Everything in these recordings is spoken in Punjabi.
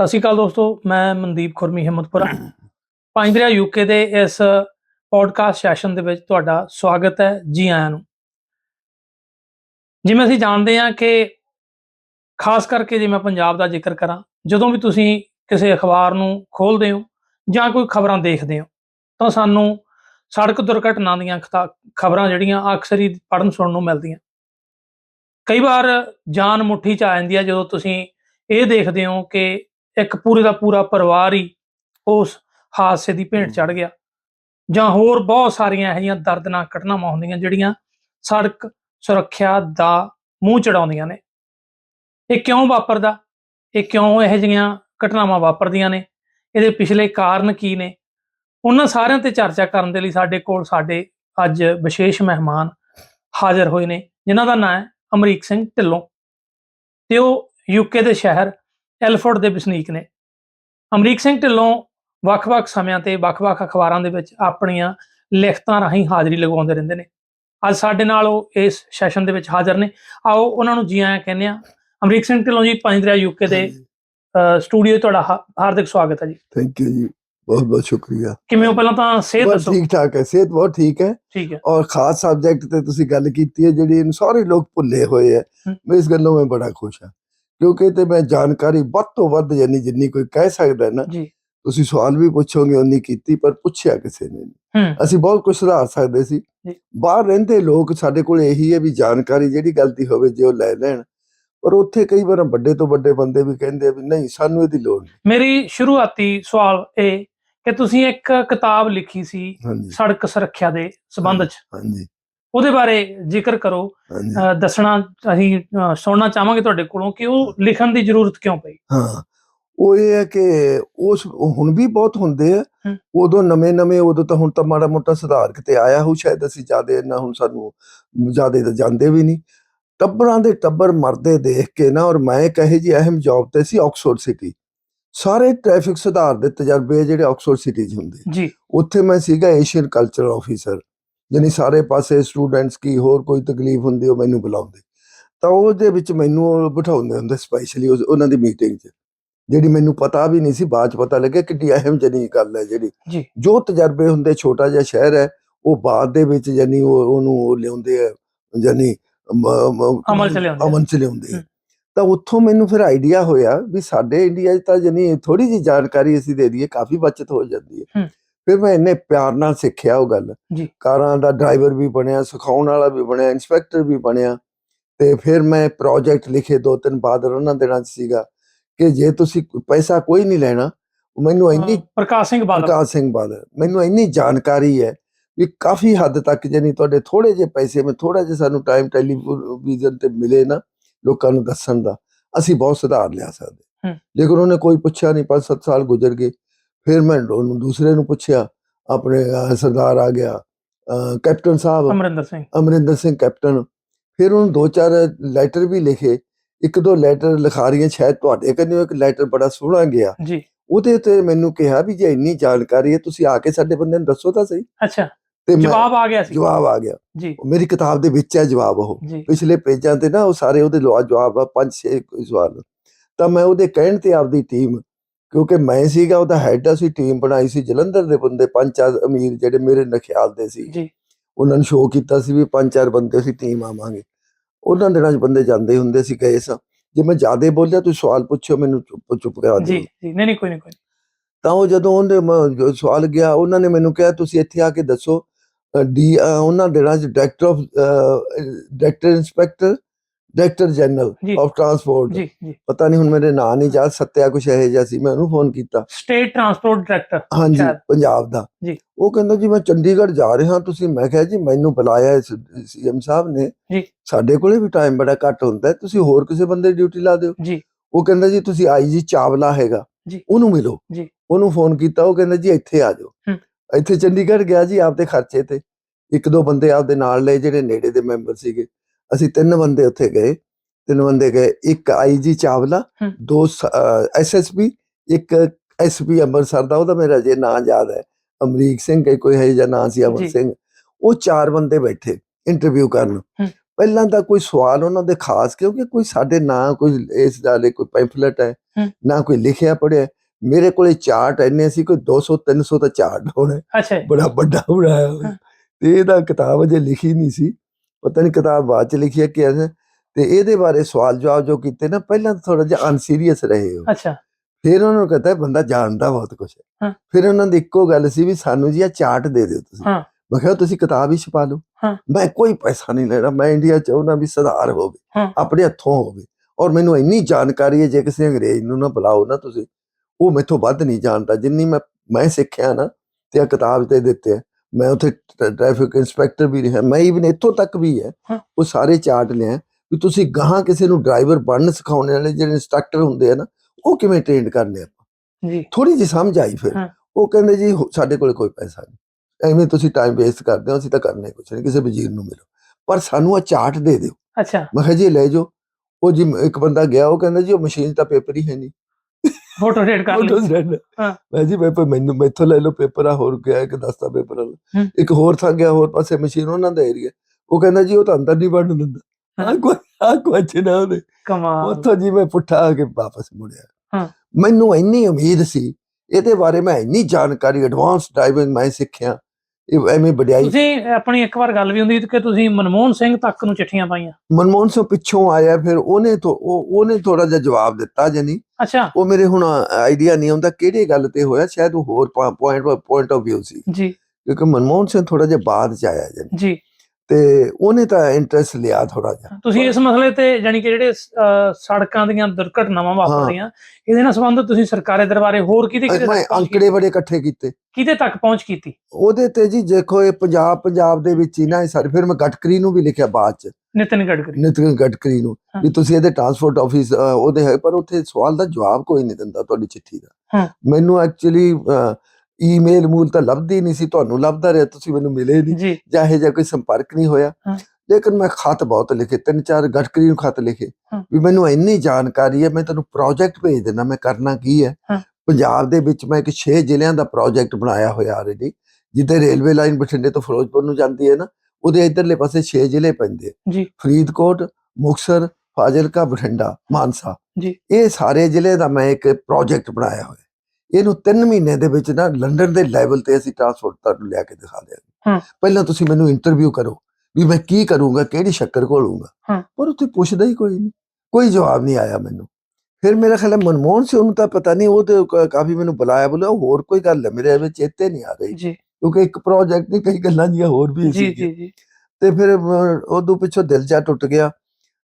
ਸਤਿ ਸ਼੍ਰੀ ਅਕਾਲ ਦੋਸਤੋ, ਮੈਂ ਮਨਦੀਪ ਖੁਰਮੀ ਹਿੰਮਤਪੁਰਾ ਪੰਜਦਰਿਆ ਯੂਕੇ ਦੇ ਇਸ ਪੋਡਕਾਸਟ ਸੈਸ਼ਨ ਦੇ ਵਿੱਚ ਤੁਹਾਡਾ ਸਵਾਗਤ ਹੈ। ਜੀ ਆਇਆਂ ਨੂੰ। ਜਿਵੇਂ ਅਸੀਂ ਜਾਣਦੇ ਹਾਂ ਕਿ ਖਾਸ ਕਰਕੇ ਜੇ ਮੈਂ ਪੰਜਾਬ ਦਾ ਜ਼ਿਕਰ ਕਰਾਂ, ਜਦੋਂ ਵੀ ਤੁਸੀਂ ਕਿਸੇ ਅਖਬਾਰ ਨੂੰ ਖੋਲ੍ਹਦੇ ਹੋ ਜਾਂ ਕੋਈ ਖਬਰਾਂ ਦੇਖਦੇ ਹੋ, ਤਾਂ ਸਾਨੂੰ ਸੜਕ ਦੁਰਘਟਨਾ ਦੀਆਂ ਖਬਰਾਂ ਜਿਹੜੀਆਂ ਅਕਸਰ ਹੀ ਪੜਨ ਸੁਣਨ ਨੂੰ ਮਿਲਦੀਆਂ। ਕਈ ਵਾਰ ਜਾਨ ਮੁੱਠੀ ਚ ਆ ਜਾਂਦੀ ਹੈ ਜਦੋਂ ਤੁਸੀਂ ਇਹ ਦੇਖਦੇ ਹੋ ਕਿ ਇੱਕ ਪੂਰੇ ਦਾ ਪੂਰਾ ਪਰਿਵਾਰ ਹੀ ਉਸ ਹਾਦਸੇ ਦੀ ਭੇਂਟ ਚੜ ਗਿਆ। ਜਾਂ ਹੋਰ ਬਹੁਤ ਸਾਰੀਆਂ ਇਹੋ ਜਿਹੀਆਂ ਦਰਦਨਾਕ ਘਟਨਾਵਾਂ ਹੁੰਦੀਆਂ ਜਿਹੜੀਆਂ ਸੜਕ ਸੁਰੱਖਿਆ ਦਾ ਮੂੰਹ ਚੜਾਉਂਦੀਆਂ ਨੇ। ਇਹ ਕਿਉਂ ਵਾਪਰਦਾ? ਇਹ ਕਿਉਂ ਇਹੋ ਜਿਹੀਆਂ ਘਟਨਾਵਾਂ ਵਾਪਰਦੀਆਂ ਨੇ? ਇਹਦੇ ਪਿਛਲੇ ਕਾਰਨ ਕੀ ਨੇ? ਉਹਨਾਂ ਸਾਰਿਆਂ ਤੇ ਚਰਚਾ ਕਰਨ ਦੇ ਲਈ ਸਾਡੇ ਕੋਲ ਸਾਡੇ ਅੱਜ ਵਿਸ਼ੇਸ਼ ਮਹਿਮਾਨ ਹਾਜ਼ਰ ਹੋਏ ਨੇ ਜਿਨ੍ਹਾਂ ਦਾ ਨਾਮ ਹੈ ਅਮਰੀਕ ਸਿੰਘ ਢਿੱਲੋਂ। ਤੇ ਉਹ ਯੂਕੇ ਦੇ ਸ਼ਹਿਰ ਐਲਫੋਰਡ ਦੇ ਵਸਨੀਕ ਨੇ। ਅਮਰੀਕ ਸਿੰਘ ਢਿੱਲੋਂ ਵੱਖ-ਵੱਖ ਸਮਿਆਂ ਤੇ ਵੱਖ-ਵੱਖ ਅਖਬਾਰਾਂ ਦੇ ਵਿੱਚ ਆਪਣੀਆਂ ਲਿਖਤਾਂ ਰਾਹੀਂ ਹਾਜ਼ਰੀ ਲਗਾਉਂਦੇ ਰਹਿੰਦੇ ਨੇ। ਅੱਜ ਸਾਡੇ ਨਾਲ ਉਹ ਇਸ ਸੈਸ਼ਨ ਦੇ ਵਿੱਚ ਹਾਜ਼ਰ ਨੇ। ਆਓ ਉਹਨਾਂ ਨੂੰ ਜੀ ਆਇਆਂ ਕਹਿੰਦੇ ਆ ਅਮਰੀਕ ਸਿੰਘ ਢਿੱਲੋਂ ਜੀ ਪੰਜਦਰਿਆ ਯੂਕੇ ਦੇ ਸਟੂਡੀਓ ਤੁਹਾਡਾ ਹਾਰਦਿਕ ਸਵਾਗਤ ਹੈ ਜੀ। ਥੈਂਕ ਯੂ ਜੀ। ਬਹੁਤ ਬਹੁਤ ਸ਼ੁਕਰੀਆ। ਕਿਵੇਂ ਹੋ? ਪਹਿਲਾਂ ਤਾਂ ਸਿਹਤ ਦੱਸੋ। ਠੀਕ ਠਾਕ ਹੈ। ਸਿਹਤ ਬਹੁਤ ਠੀਕ ਹੈ। ਠੀਕ ਹੈ। ਔਰ ਖਾਸ ਸਬਜੈਕਟ ਤੇ ਤੁਸੀਂ ਗੱਲ ਕੀਤੀ ਹੈ ਜਿਹੜੀ ਇਹਨੂੰ ਸਾਰੇ ਲੋਕ ਭੁੱਲੇ ਹੋਏ ਹੈ। ਮੈਂ ਇਸ ਗੱਲੋਂ ਮੈਂ ਬੜਾ ਖੁਸ਼ ਹਾਂ। ਕਿਉਂਕਿ ਤੇ ਮੈਂ ਜਾਣਕਾਰੀ ਵੱਧ ਤੋਂ ਵੱਧ ਯਾਨੀ ਜਿੰਨੀ ਕੋਈ ਕਹਿ ਸਕਦਾ ਹੈ ਨਾ ਜੀ। ਤੁਸੀਂ ਸਵਾਲ ਵੀ ਪੁੱਛੋਗੇ ਉਨੀ ਕੀਤੀ ਪਰ ਪੁੱਛਿਆ ਕਿਸੇ ਨੇ ਨਹੀਂ। ਅਸੀਂ ਬਹੁਤ ਕੁਝ ਸੁਧਾਰ ਸਕਦੇ ਸੀ। ਬਾਹਰ ਰਹਿੰਦੇ ਲੋਕ ਸਾਡੇ ਕੋਲ ਇਹੀ ਹੈ ਵੀ ਜਾਣਕਾਰੀ ਜਿਹੜੀ ਗਲਤੀ ਹੋਵੇ ਜੇ ਉਹ ਲੈ ਲੈਣ। ਪਰ ਉੱਥੇ ਕਈ ਵਾਰ ਵੱਡੇ ਤੋਂ ਵੱਡੇ ਬੰਦੇ ਵੀ ਕਹਿੰਦੇ ਆ ਵੀ ਨਹੀਂ ਸਾਨੂੰ ਇਹਦੀ ਲੋੜ ਨਹੀਂ। ਮੇਰੀ ਸ਼ੁਰੂਆਤੀ ਸਵਾਲ ਇਹ ਕਿ ਤੁਸੀਂ ਇੱਕ ਕਿਤਾਬ ਲਿਖੀ ਸੀ ਸੜਕ ਸੁਰੱਖਿਆ ਦੇ ਸਬੰਧ 'ਚ। ਹਾਂਜੀ। ਉਹਦੇ ਬਾਰੇ ਜ਼ਿਕਰ ਕਰੋ। ਅਹ ਦੱਸਣਾ ਅਸੀਂ ਅਹ ਸੁਣਨਾ ਚਾਹਾਂਗੇ ਤੁਹਾਡੇ ਕੋਲੋਂ ਕਿ ਉਹ ਲਿਖਣ ਦੀ ਜ਼ਰੂਰਤ ਕਿਉਂ ਪਈ? ਹਾਂ ਉਹ ਇਹ ਹੈ ਕਿ ਉਸ ਹੁਣ ਵੀ ਬਹੁਤ ਹੁੰਦੇ ਆ। ਹਮ। ਉਦੋਂ ਨਵੇਂ ਨਵੇਂ ਉਦੋਂ ਤਾਂ ਹੁਣ ਤਾਂ ਮਾੜਾ ਮੋਟਾ ਸੁਧਾਰ ਕਿਤੇ ਆਇਆ ਹੋ ਸ਼ਾਇਦ ਅਸੀਂ ਜਿਆਦੇ ਨਾ ਹੁਣ ਸਾਨੂੰ ਜਿਆਦੇ ਤਾਂ ਜਾਂਦੇ ਵੀ ਨਹੀਂ। ਟੱਬਰਾਂ ਦੇ ਟੱਬਰ ਮਰਦੇ ਦੇਖ ਕੇ ਨਾ ਔਰ ਮੈਂ ਕਹੇ ਜੀ ਅਹਿਮ ਜੌਬ ਤੇ ਸੀ ਆਕਸਫੋਰਡ ਸਿਟੀ ਸਾਰੇ ਟ੍ਰੈਫਿਕ ਸੁਧਾਰ ਦੇ ਤਜਰਬੇ ਜਿਹੜੇ ਆਕਸਫੋਰਡ ਸਿਟੀ 'ਚ ਹੁੰਦੇ ਜੀ। ਉੱਥੇ ਮੈਂ ਸੀਗਾ ਏਸ਼ੀਅਨ ਕਲਚਰ ਆਫੀਸਰ ਯਾਨੀ ਸਾਰੇ ਪਾਸੇ ਸਟੂਡੈਂਟਸ ਕੀ ਹੋਰ ਕੋਈ ਤਕਲੀਫ ਹੁੰਦੀ ਉਹ ਮੈਨੂੰ ਬੁਲਾਉਂਦੇ ਤਾਂ ਉਹਦੇ ਵਿੱਚ ਮੈਨੂੰ ਉਹ ਬਿਠਾਉਂਦੇ ਹੁੰਦੇ ਸਪੈਸ਼ਲੀ ਉਹਨਾਂ ਦੀ ਮੀਟਿੰਗ 'ਚ ਜਿਹੜੀ ਮੈਨੂੰ ਪਤਾ ਵੀ ਨਹੀਂ ਸੀ ਬਾਅਦ 'ਚ ਪਤਾ ਲੱਗਿਆ ਕਿੰਨੀ ਅਹਿਮ ਜਨੀ ਗੱਲ ਹੈ ਜਿਹੜੀ ਜੀ ਤਜਰਬੇ ਹੁੰਦੇ ਛੋਟਾ ਜਿਹਾ ਸ਼ਹਿਰ ਹੈ ਉਹ ਬਾਅਦ ਦੇ ਵਿੱਚ ਯਾਨੀ ਉਹ ਉਹਨੂੰ ਉਹ ਲਿਆਉਂਦੇ ਆ ਯਾਨੀ ਅਮਲ ਚ ਲਿਆਉਂਦੇ। ਅਮਲ ਚ ਲਿਆਉਂਦੇ। ਤਾਂ ਉੱਥੋਂ ਮੈਨੂੰ ਫਿਰ ਆਈਡੀਆ ਹੋਇਆ ਵੀ ਸਾਡੇ ਇੰਡੀਆ 'ਚ ਤਾਂ ਯਾਨੀ ਥੋੜੀ ਜੀ ਜਾਣਕਾਰੀ ਅਸੀਂ ਦੇ ਦਈਏ ਕਾਫੀ ਬਚਤ ਹੋ ਜਾਂਦੀ ਹੈ। ਫਿਰ ਮੈਂ ਇੰਨੇ ਪਿਆਰ ਨਾਲ ਸਿੱਖਿਆ ਉਹ ਗੱਲ। ਜੀ। ਕਾਰਾਂ ਦਾ ਡਰਾਈਵਰ ਵੀ ਬਣਿਆ ਸਿਖਾਉਣ ਵਾਲਾ ਵੀ ਬਣਿਆ ਇਨਸਪੈਕਟਰ ਵੀ ਬਣਿਆ। ਤੇ ਫਿਰ ਮੈਂ ਪ੍ਰੋਜੈਕਟ ਲਿਖੇ ਦੋ ਤਿੰਨ ਬਾਅਦ ਉਹਨਾਂ 'ਚ ਸੀਗਾ ਕਿ ਜੇ ਤੁਸੀਂ ਪੈਸਾ ਕੋਈ ਨਹੀਂ ਲੈਣਾ ਮੈਨੂੰ ਇੰਨੀ ਪ੍ਰਕਾਸ਼ ਸਿੰਘ ਬਾਦਲ। ਪ੍ਰਕਾਸ਼ ਸਿੰਘ ਬਾਦਲ ਮੈਨੂੰ ਇੰਨੀ ਜਾਣਕਾਰੀ ਹੈ ਵੀ ਕਾਫੀ ਹੱਦ ਤੱਕ ਜਾਨੀ ਤੁਹਾਡੇ ਥੋੜੇ ਜਿਹੇ ਪੈਸੇ ਵਿੱਚ ਥੋੜਾ ਜਿਹਾ ਸਾਨੂੰ ਟਾਈਮ ਟੈਲੀਵਿਜ਼ਨ ਤੇ ਮਿਲੇ ਨਾ ਲੋਕਾਂ ਨੂੰ ਦੱਸਣ ਦਾ ਅਸੀਂ ਬਹੁਤ ਸੁਧਾਰ ਲਿਆ ਸਕਦੇ। ਲੇਕਿਨ ਉਹਨੇ ਕੋਈ ਪੁੱਛਿਆ ਨਹੀਂ ਪੰਜ ਸੱਤ ਸਾਲ ਗੁਜ਼ਰ ਗਏ। ਫਿਰ ਮੈਂ ਉਹਨੂੰ ਦੂਸਰੇ ਨੂੰ ਪੁੱਛਿਆ ਆਪਣੇ ਸਰਦਾਰ ਆ ਗਿਆ ਕੈਪਟਨ ਸਾਹਿਬ। ਅਮਰਿੰਦਰ ਸਿੰਘ। ਅਮਰਿੰਦਰ ਸਿੰਘ ਕੈਪਟਨ। ਫਿਰ ਉਹਨੂੰ ਦੋ ਚਾਰ ਲੈਟਰ ਵੀ ਲਿਖੇ ਇੱਕ ਦੋ ਲੈਟਰ ਲਿਖਾ ਰਹੀਆਂ ਸ਼ਾਇਦ ਤੁਹਾਡੇ ਕੰਨਿਓ ਇੱਕ ਲੈਟਰ ਬੜਾ ਸੋਹਣਾ ਗਿਆ। ਜੀ। ਉਹਦੇ ਤੇ ਮੈਨੂੰ ਕਿਹਾ ਵੀ ਜੇ ਇੰਨੀ ਜਾਣਕਾਰੀ ਹੈ ਤੁਸੀਂ ਆ ਕੇ ਸਾਡੇ ਬੰਦੇ ਨੂੰ ਦੱਸੋ ਤਾਂ ਸਹੀ। ਅੱਛਾ। ਤੇ ਜਵਾਬ ਆ ਗਿਆ ਸੀ। ਜਵਾਬ ਆ ਗਿਆ। ਜੀ। ਮੇਰੀ ਕਿਤਾਬ ਦੇ ਵਿੱਚ ਹੈ ਜਵਾਬ ਉਹ। ਪਿਛਲੇ ਪੇਜਾਂ ਤੇ ਨਾ ਉਹ ਸਾਰੇ ਉਹਦੇ ਜਵਾਬ ਆ ਪੰਜ ਛੇ ਸਵਾਲ। ਤਾਂ ਮੈਂ ਉਹਦੇ ਕਹਿਣ ਤੇ ਆਪਦੀ ਟੀਮ ਕਿਉਂਕਿ ਮੈਂ ਸੀਗਾ ਉਹਦਾ ਹੈੱਡ ਅਸੀਂ ਟੀਮ ਬਣਾਈ ਸੀ। ਜਲੰਧਰ ਦੇ ਬੰਦੇ ਪੰਜ ਚਾਰ ਅਮੀਰ ਜਿਹੜੇ ਮੇਰੇ ਨਾਲ ਖਿਆਲ ਦੇ ਸੀ। ਜੀ। ਉਹਨਾਂ ਨੂੰ ਸ਼ੋਅ ਕੀਤਾ ਸੀ ਵੀ ਪੰਜ ਚਾਰ ਬੰਦੇ ਅਸੀਂ ਟੀਮ ਆਵਾਂਗੇ। ਉਹਨਾਂ ਦਿਨਾਂ 'ਚ ਬੰਦੇ ਜਾਂਦੇ ਹੁੰਦੇ ਸੀ ਗਏ ਸਾਂ ਜੇ ਮੈਂ ਜ਼ਿਆਦਾ ਬੋਲਿਆ ਤੁਸੀਂ ਸਵਾਲ ਪੁੱਛਿਓ ਮੈਨੂੰ ਚੁੱਪ ਚੁੱਪ ਕਰਾ ਦਿਓ। ਜੀ। ਜੀ ਨਹੀਂ ਨਹੀਂ ਕੋਈ ਨਹੀਂ ਕੋਈ। ਤਾਂ ਉਹ ਜਦੋਂ ਉਹਨੇ ਸਵਾਲ ਗਿਆ ਉਹਨਾਂ ਨੇ ਮੈਨੂੰ ਕਿਹਾ ਤੁਸੀਂ ਇੱਥੇ ਆ ਕੇ ਦੱਸੋ ਡੀ ਉਹਨਾਂ ਦਿਨਾਂ 'ਚ director of director inspector director general ਜੀ। ਆਫ ਟਰਾਂਸਪੋਰਟ ਜੀ ਜੀ ਪਤਾ ਨਹੀਂ ਹੁਣ ਮੇਰੇ ਨਾਂ ਨਹੀਂ ਯਾਦ ਸੱਤਿਆ ਕੁਛ ਇਹੋ ਜਿਹਾ ਸੀ ਮੈਂ ਉਹਨੂੰ ਫੋਨ ਕੀਤਾ ਸਟੇਟ ਟਰਾਂਸਪੋਰਟ ਡਾਇਰੈਕਟਰ ਹਾਂਜੀ। ਪੰਜਾਬ ਦਾ ਜੀ। ਉਹ ਕਹਿੰਦਾ ਜੀ ਮੈਂ ਚੰਡੀਗੜ੍ਹ ਜਾ ਰਿਹਾ ਤੁਸੀਂ ਮੈਂ ਕਿਹਾ ਜੀ ਮੈਨੂੰ ਬੁਲਾਇਆ ਸੀਐਮ ਸਾਹਿਬ ਨੇ ਜੀ। ਸਾਡੇ ਕੋਲੇ ਵੀ ਟਾਈਮ ਬੜਾ ਘੱਟ ਹੁੰਦਾ ਤੁਸੀਂ ਹੋਰ ਕਿਸੇ ਬੰਦੇ ਡਿਊਟੀ ਲਾ ਦਿਓ ਜੀ ਉਹ ਕਹਿੰਦਾ ਜੀ ਤੁਸੀਂ ਆਈਜੀ ਚਾਵਲਾ ਹੈਗਾ ਜੀ। ਉਹਨੂੰ ਮਿਲੋ ਜੀ। ਉਹਨੂੰ ਫੋਨ ਕੀਤਾ ਉਹ ਕਹਿੰਦਾ ਜੀ ਇੱਥੇ ਆ ਜਾਓ। ਇੱਥੇ ਚੰਡੀਗੜ੍ਹ ਗਿਆ ਜੀ ਆਪਦੇ ਖਰਚੇ ਤੇ ਇੱਕ ਦੋ ਬੰਦੇ ਆਪਦੇ ਨਾਲ ਲਏ ਜਿਹੜੇ ਨੇੜੇ ਦੇ ਮੈਂਬਰ ਸੀਗੇ ਅਸੀਂ ਤਿੰਨ ਬੰਦੇ ਉੱਥੇ ਗਏ ਤਿੰਨ ਬੰਦੇ ਗਏ ਇੱਕ ਆਈਜੀ ਚਾਵਲਾ। ਦੋ ਐਸਐਸਪੀ ਇੱਕ ਐਸਪੀ ਅੰਮ੍ਰਿਤਸਰ ਦਾ ਉਹਦਾ ਮੇਰਾ ਜੇ ਨਾਂ ਯਾਦ ਹੈ ਅਮਰੀਕ ਸਿੰਘ ਕੋਈ ਹੈ ਜਾਂ ਨਾਂ ਸੀ ਅਮਰ ਜੀ। ਸਿੰਘ ਉਹ ਚਾਰ ਬੰਦੇ ਬੈਠੇ ਇੰਟਰਵਿਊ ਕਰਨ। ਪਹਿਲਾਂ ਤਾਂ ਕੋਈ ਸਵਾਲ ਉਹਨਾਂ ਦੇ ਖਾਸ ਕਿਉਂਕਿ ਕੋਈ ਸਾਡੇ ਨਾਂ ਕੋਈ ਇਸ ਦਾ ਕੋਈ ਪੈਂਫਲੇਟ ਹੈ। ਨਾ ਕੋਈ ਲਿਖਿਆ ਪੜਿਆ ਮੇਰੇ ਕੋਲੇ ਚਾਰਟ ਇੰਨੇ ਸੀ ਕੋਈ 200 300 ਤਾਂ ਚਾਰਟ ਹੋਣੇ ਜੀ, ਬੜਾ ਵੱਡਾ ਬਣਾਇਆ ਹੋਇਆ ਹਾਂ। ਤੇ ਇਹਦਾ ਕਿਤਾਬ ਅਜੇ ਲਿਖੀ ਨਹੀਂ ਸੀ ਪਤਾ ਨਹੀਂ ਕਿਤਾਬ ਬਾਅਦ ਚ ਲਿਖੀ ਹੈ ਕਿ ਤੇ ਇਹਦੇ ਬਾਰੇ ਸਵਾਲ ਜਵਾਬ ਜੋ ਕੀਤੇ ਨਾ ਪਹਿਲਾਂ ਥੋੜਾ ਜਿਹਾ ਅਨਸੀਰੀਅਸ ਰਹੇ ਹੋ ਅੱਛਾ ਫਿਰ ਉਹਨਾਂ ਨੂੰ ਕਹਤਾ ਬੰਦਾ ਜਾਣਦਾ ਬਹੁਤ ਕੁਝ ਹਾਂ। ਹੈ ਫਿਰ ਉਹਨਾਂ ਦੀ ਇੱਕੋ ਗੱਲ ਸੀ ਵੀ ਸਾਨੂੰ ਜੀ ਆ ਚਾਰਟ ਦੇ ਦਿਓ ਤੁਸੀਂ ਹਾਂ। ਮੈਂ ਕਿਹਾ ਤੁਸੀਂ ਕਿਤਾਬ ਹੀ ਛਪਾ ਲਓ ਹਾਂ। ਮੈਂ ਕੋਈ ਪੈਸਾ ਨਹੀਂ ਲੈਣਾ ਮੈਂ ਇੰਡੀਆ ਚ ਉਹਨਾਂ ਵੀ ਸੁਧਾਰ ਹੋਵੇ। ਆਪਣੇ ਹੱਥੋਂ ਹੋਵੇ ਔਰ ਮੈਨੂੰ ਇੰਨੀ ਜਾਣਕਾਰੀ ਹੈ ਜੇ ਕਿਸੇ ਅੰਗਰੇਜ਼ ਨੂੰ ਨਾ ਬੁਲਾਓ ਨਾ ਤੁਸੀਂ ਉਹ ਮੈਥੋਂ ਵੱਧ ਨਹੀਂ ਜਾਣਦਾ ਜਿੰਨੀ ਮੈਂ ਮੈਂ ਸਿੱਖਿਆ ਨਾ ਤੇ ਆ ਕਿਤਾਬ ਤੇ ਦਿੱਤੇ। ਮੈਂ ਉੱਥੇ ਟ੍ਰੈਫਿਕ ਇੰਸਪੈਕਟਰ ਵੀ ਰਿਹਾ ਮੈਂ ਇਵਨ ਇੱਥੋਂ ਤੱਕ ਵੀ ਹੈ। ਉਹ ਸਾਰੇ ਚਾਰਟ ਲਿਆ ਵੀ ਤੁਸੀਂ ਗਾਹਾਂ ਕਿਸੇ ਨੂੰ ਡਰਾਈਵਰ ਬਣਨ ਸਿਖਾਉਣ ਵਾਲੇ ਜਿਹੜੇ ਇੰਸਟ੍ਰਕਟਰ ਹੁੰਦੇ ਆ ਨਾ ਉਹ ਕਿਵੇਂ ਟ੍ਰੇਨ ਕਰਨੇ ਆ ਜੀ। ਥੋੜੀ ਜਿਹੀ ਸਮਝ ਆਈ ਫਿਰ। ਉਹ ਕਹਿੰਦੇ ਜੀ ਸਾਡੇ ਕੋਲ ਕੋਈ ਪੈਸਾ ਨਹੀਂ। ਐਵੇਂ ਤੁਸੀਂ ਟਾਈਮ ਵੇਸਟ ਕਰਦੇ ਹੋ ਅਸੀਂ ਤਾਂ ਕਰਨੇ ਕੁਛ ਨਹੀਂ ਕਿਸੇ ਵਜ਼ੀਰ ਨੂੰ ਮਿਲੋ। ਪਰ ਸਾਨੂੰ ਆ ਚਾਰਟ ਦੇ ਦਿਓ। ਅੱਛਾ। ਮੈਂ ਕਿਹਾ ਜੀ ਲੈ ਜਾਓ। ਉਹ ਜੀ ਇੱਕ ਬੰਦਾ ਗਿਆ ਉਹ ਕਹਿੰਦਾ ਜੀ ਉਹ ਮਸ਼ੀਨ ਤਾਂ ਪੇਪਰ ਹੀ ਹੈ ਨਹੀਂ। ਫੋਟੋ ਰੇਡ ਕਰ ਫੋਟੋ ਲਈ। ਹਾਂ। ਮੈਂ ਜੀ ਪੇਪਰ ਮੈਨੂੰ ਮੈਥੋਂ ਲੈ ਲਓ ਪੇਪਰ ਆ ਹੋਰ ਗਿਆ ਇੱਕ ਦਸਤਾ ਪੇਪਰ ਵਾਲਾ ਹੂੰ। ਇੱਕ ਹੋਰ ਥਾਂ ਗਿਆ ਹੋਰ ਪਾਸੇ ਮਸ਼ੀਨ ਉਹਨਾਂ ਦਾ ਏਰੀਆ ਉਹ ਕਹਿੰਦਾ ਜੀ ਉਹ ਤਾਂ ਅੰਦਰ ਨਹੀਂ ਵੜਨ ਦਿੰਦਾ। ਆ। ਕੋਈ ਆ ਕੁਛ ਨਾ ਉਹਦੇ ਕਮਾਲ। ਉੱਥੋਂ ਜੀ ਮੈਂ ਪੁੱਠਾ ਆ ਕੇ ਵਾਪਸ ਮੁੜਿਆ। ਹਾਂ। ਮੈਨੂੰ ਇੰਨੀ ਉਮੀਦ ਸੀ ਇਹਦੇ ਬਾਰੇ ਮੈਂ ਇੰਨੀ ਜਾਣਕਾਰੀ ਐਡਵਾਂਸ ਡਰਾਈਵਿੰਗ ਮੈਂ ਸਿੱਖਿਆ। ਇਹ ਐਵੇਂ ਵਡਿਆਈ ਤੁਸੀਂ ਆਪਣੀ ਇੱਕ ਵਾਰ ਗੱਲ ਵੀ ਹੁੰਦੀ ਸੀ ਕਿ ਤੁਸੀਂ ਮਨਮੋਹਨ ਸਿੰਘ ਤੱਕ ਨੂੰ ਚਿੱਠੀਆਂ ਪਾਈਆਂ। ਮਨਮੋਹਨ ਸਿੰਘ ਪਿੱਛੋਂ ਆਇਆ ਫਿਰ ਉਹਨੇ ਤੋਂ ਉਹ ਉਹਨੇ ਥੋੜਾ ਜਿਹਾ ਜਵਾਬ ਦਿੱਤਾ ਜਨੀ ਅੱਛਾ। ਉਹ ਮੇਰੇ ਹੁਣ ਆਈਡੀਆ ਨਹੀਂ ਆਉਂਦਾ ਕਿਹੜੇ ਗੱਲ ਤੇ ਹੋਇਆ ਸ਼ਾਇਦ ਉਹ ਹੋਰ ਪੁਆਇੰਟ ਪੁਆਇੰਟ ਆਫ View ਸੀ। ਜੀ। ਕਿਉਂਕਿ ਮਨਮੋਹਨ ਸਿੰਘ ਥੋੜਾ ਜਿਹਾ ਬਾਅਦ ਚ ਆਇਆ ਜਨੀ ਜੀ। ਤੇ ਉਹਨੇ ਤਾਂ ਇੰਟਰਸਟ ਲਿਆ ਥੋੜਾ ਜਿਹਾ। ਤੁਸੀਂ ਇਸ ਮਸਲੇ ਤੇ ਜਾਨੀ ਕਿ ਜਿਹੜੇ ਅਹ, ਸੜਕਾਂ ਦੀਆਂ ਦੁਰਘਟਨਾਵਾਂ ਵਾਪਰਦੀਆਂ ਇਹਦੇ ਨਾਲ ਸੰਬੰਧਿਤ ਤੁਸੀਂ ਸਰਕਾਰੀ ਦਰਬਾਰੇ ਹੋਰ ਕਿਹਦੇ ਕਿਹਦੇ ਮੈਂ ਤੱਕ ਪਹੁੰਚ ਕੀਤੀ? ਅੰਕੜੇ ਬੜੇ ਇਕੱਠੇ ਕੀਤੇ। ਕਿਹਦੇ ਤੱਕ ਪਹੁੰਚ ਕੀਤੀ? ਉਹਦੇ ਤੇ ਜੀ ਦੇਖੋ ਇਹ ਪੰਜਾਬ ਪੰਜਾਬ ਦੇ ਵਿੱਚ ਹੀ ਨਾ ਇਹ ਸਾਰੇ ਫਿਰ ਮੈਂ ਗਟਕਰੀ ਨੂੰ ਵੀ ਲਿਖਿਆ ਬਾਅਦ ਚ। ਨਿਤਨ ਗਡਕਰੀ। ਨਿਤਿਨ ਗਟਕਰੀ ਨੂੰ। ਹਾਂ। ਵੀ ਤੁਸੀਂ ਇਹਦੇ ਟਰਾਂਸਪੋਰਟ ਆਫਿਸ ਉਹਦੇ ਹੈ ਪਰ ਉੱਥੇ ਸਵਾਲ ਦਾ ਜਵਾਬ ਕੋਈ ਨਹੀਂ ਦਿੰਦਾ ਤੁਹਾਡੀ ਚਿੱਠੀ ਦਾ। ਮੈਨੂੰ ਐਕਚੁਅਲੀ ਈਮੇਲ ਮੂਲ ਤਾਂ ਲੱਭਦੀ ਨਹੀਂ ਸੀ ਤੁਹਾਨੂੰ ਲੱਭਦਾ ਰਿਹਾ ਤੁਸੀਂ ਮੈਨੂੰ ਮਿਲੇ ਨਹੀਂ ਜੀ ਜਾਂ ਇਹ ਜਿਹਾ ਕੋਈ ਸੰਪਰਕ ਨਹੀਂ ਹੋਇਆ। ਲੇਕਿਨ ਮੈਂ ਖਤ ਬਹੁਤ ਲਿਖੇ ਤਿੰਨ ਚਾਰ ਗਟਕਰੀ ਨੂੰ ਖਤ ਲਿਖੇ। ਵੀ ਮੈਨੂੰ ਇੰਨੀ ਜਾਣਕਾਰੀ ਹੈ ਮੈਂ ਤੁਹਾਨੂੰ ਪ੍ਰੋਜੈਕਟ ਭੇਜ ਦਿੰਦਾ ਮੈਂ ਕਰਨਾ ਕੀ ਹੈ। ਪੰਜਾਬ ਦੇ ਵਿੱਚ ਮੈਂ ਇੱਕ 6 ਜ਼ਿਲ੍ਹਿਆਂ ਦਾ ਪ੍ਰੋਜੈਕਟ ਬਣਾਇਆ ਹੋਇਆ ਆਲਰੇਡੀ ਜਿੱਥੇ ਰੇਲਵੇ ਲਾਈਨ ਬਠਿੰਡੇ ਤੋਂ ਫਿਰੋਜ਼ਪੁਰ ਨੂੰ ਜਾਂਦੀ ਹੈ ਨਾ ਉਹਦੇ ਇਧਰਲੇ ਪਾਸੇ 6 ਜ਼ਿਲ੍ਹੇ ਪੈਂਦੇ। ਜੀ ਫਰੀਦਕੋਟ ਮੁਕਸਰ ਫਾਜ਼ਿਲਕਾ ਬਠਿੰਡਾ ਮਾਨਸਾ ਜੀ। ਇਹ ਸਾਰੇ ਜ਼ਿਲ੍ਹੇ ਦਾ ਮੈਂ ਇੱਕ ਪ੍ਰੋਜੈਕਟ ਬਣਾਇਆ ਹੋਇਆ ਇਹਨੂੰ 3 ਮਹੀਨੇ ਦੇ ਵਿੱਚ ਨਾ ਲੰਡਨ ਦੇ ਲੈਵਲ ਤੇ ਅਸੀਂ ਟ੍ਰਾਂਸਪੋਰਟ ਤੁਹਾਨੂੰ ਲਿਆ ਕੇ ਦਿਖਾ ਦਿਆਂਗੇ। ਹਾਂ। ਪਹਿਲਾਂ ਤੁਸੀਂ ਮੈਨੂੰ ਇੰਟਰਵਿਊ ਕਰੋ ਵੀ ਮੈਂ ਕੀ ਕਰੂੰਗਾ ਕਿਹੜੀ ਸ਼ੱਕਰ ਘੋਲੂੰਗਾ। ਪਰ ਉੱਥੇ ਪੁੱਛਦਾ ਹੀ ਕੋਈ ਨਹੀਂ ਕੋਈ ਜਵਾਬ ਨਹੀਂ ਆਇਆ ਮੈਨੂੰ। ਫਿਰ ਮੇਰਾ ਖਿਆਲ ਮਨਮੋਹਨ ਸਿੰਘ ਨੂੰ ਤਾਂ ਪਤਾ ਨਹੀਂ ਉਹ ਤੇ ਕਾਫੀ ਮੈਨੂੰ ਬੁਲਾਇਆ ਬੋਲੇ ਹੋਰ ਕੋਈ ਗੱਲ ਹੈ ਮੇਰੇ ਵਿੱਚ ਚੇਤੇ ਨਹੀਂ ਆ ਰਹੀ। ਜੀ। ਕਿਉਂਕਿ ਇੱਕ ਪ੍ਰੋਜੈਕਟ ਨਹੀਂ ਕਈ ਗੱਲਾਂ ਜੀਆਂ ਹੋਰ ਵੀ ਜੀ ਸੀਗੀਆਂ। ਜੀ ਜੀ। ਤੇ ਫਿਰ ਉਦੋਂ ਪਿੱਛੋਂ ਦਿਲ ਜਾ ਟੁੱਟ ਗਿਆ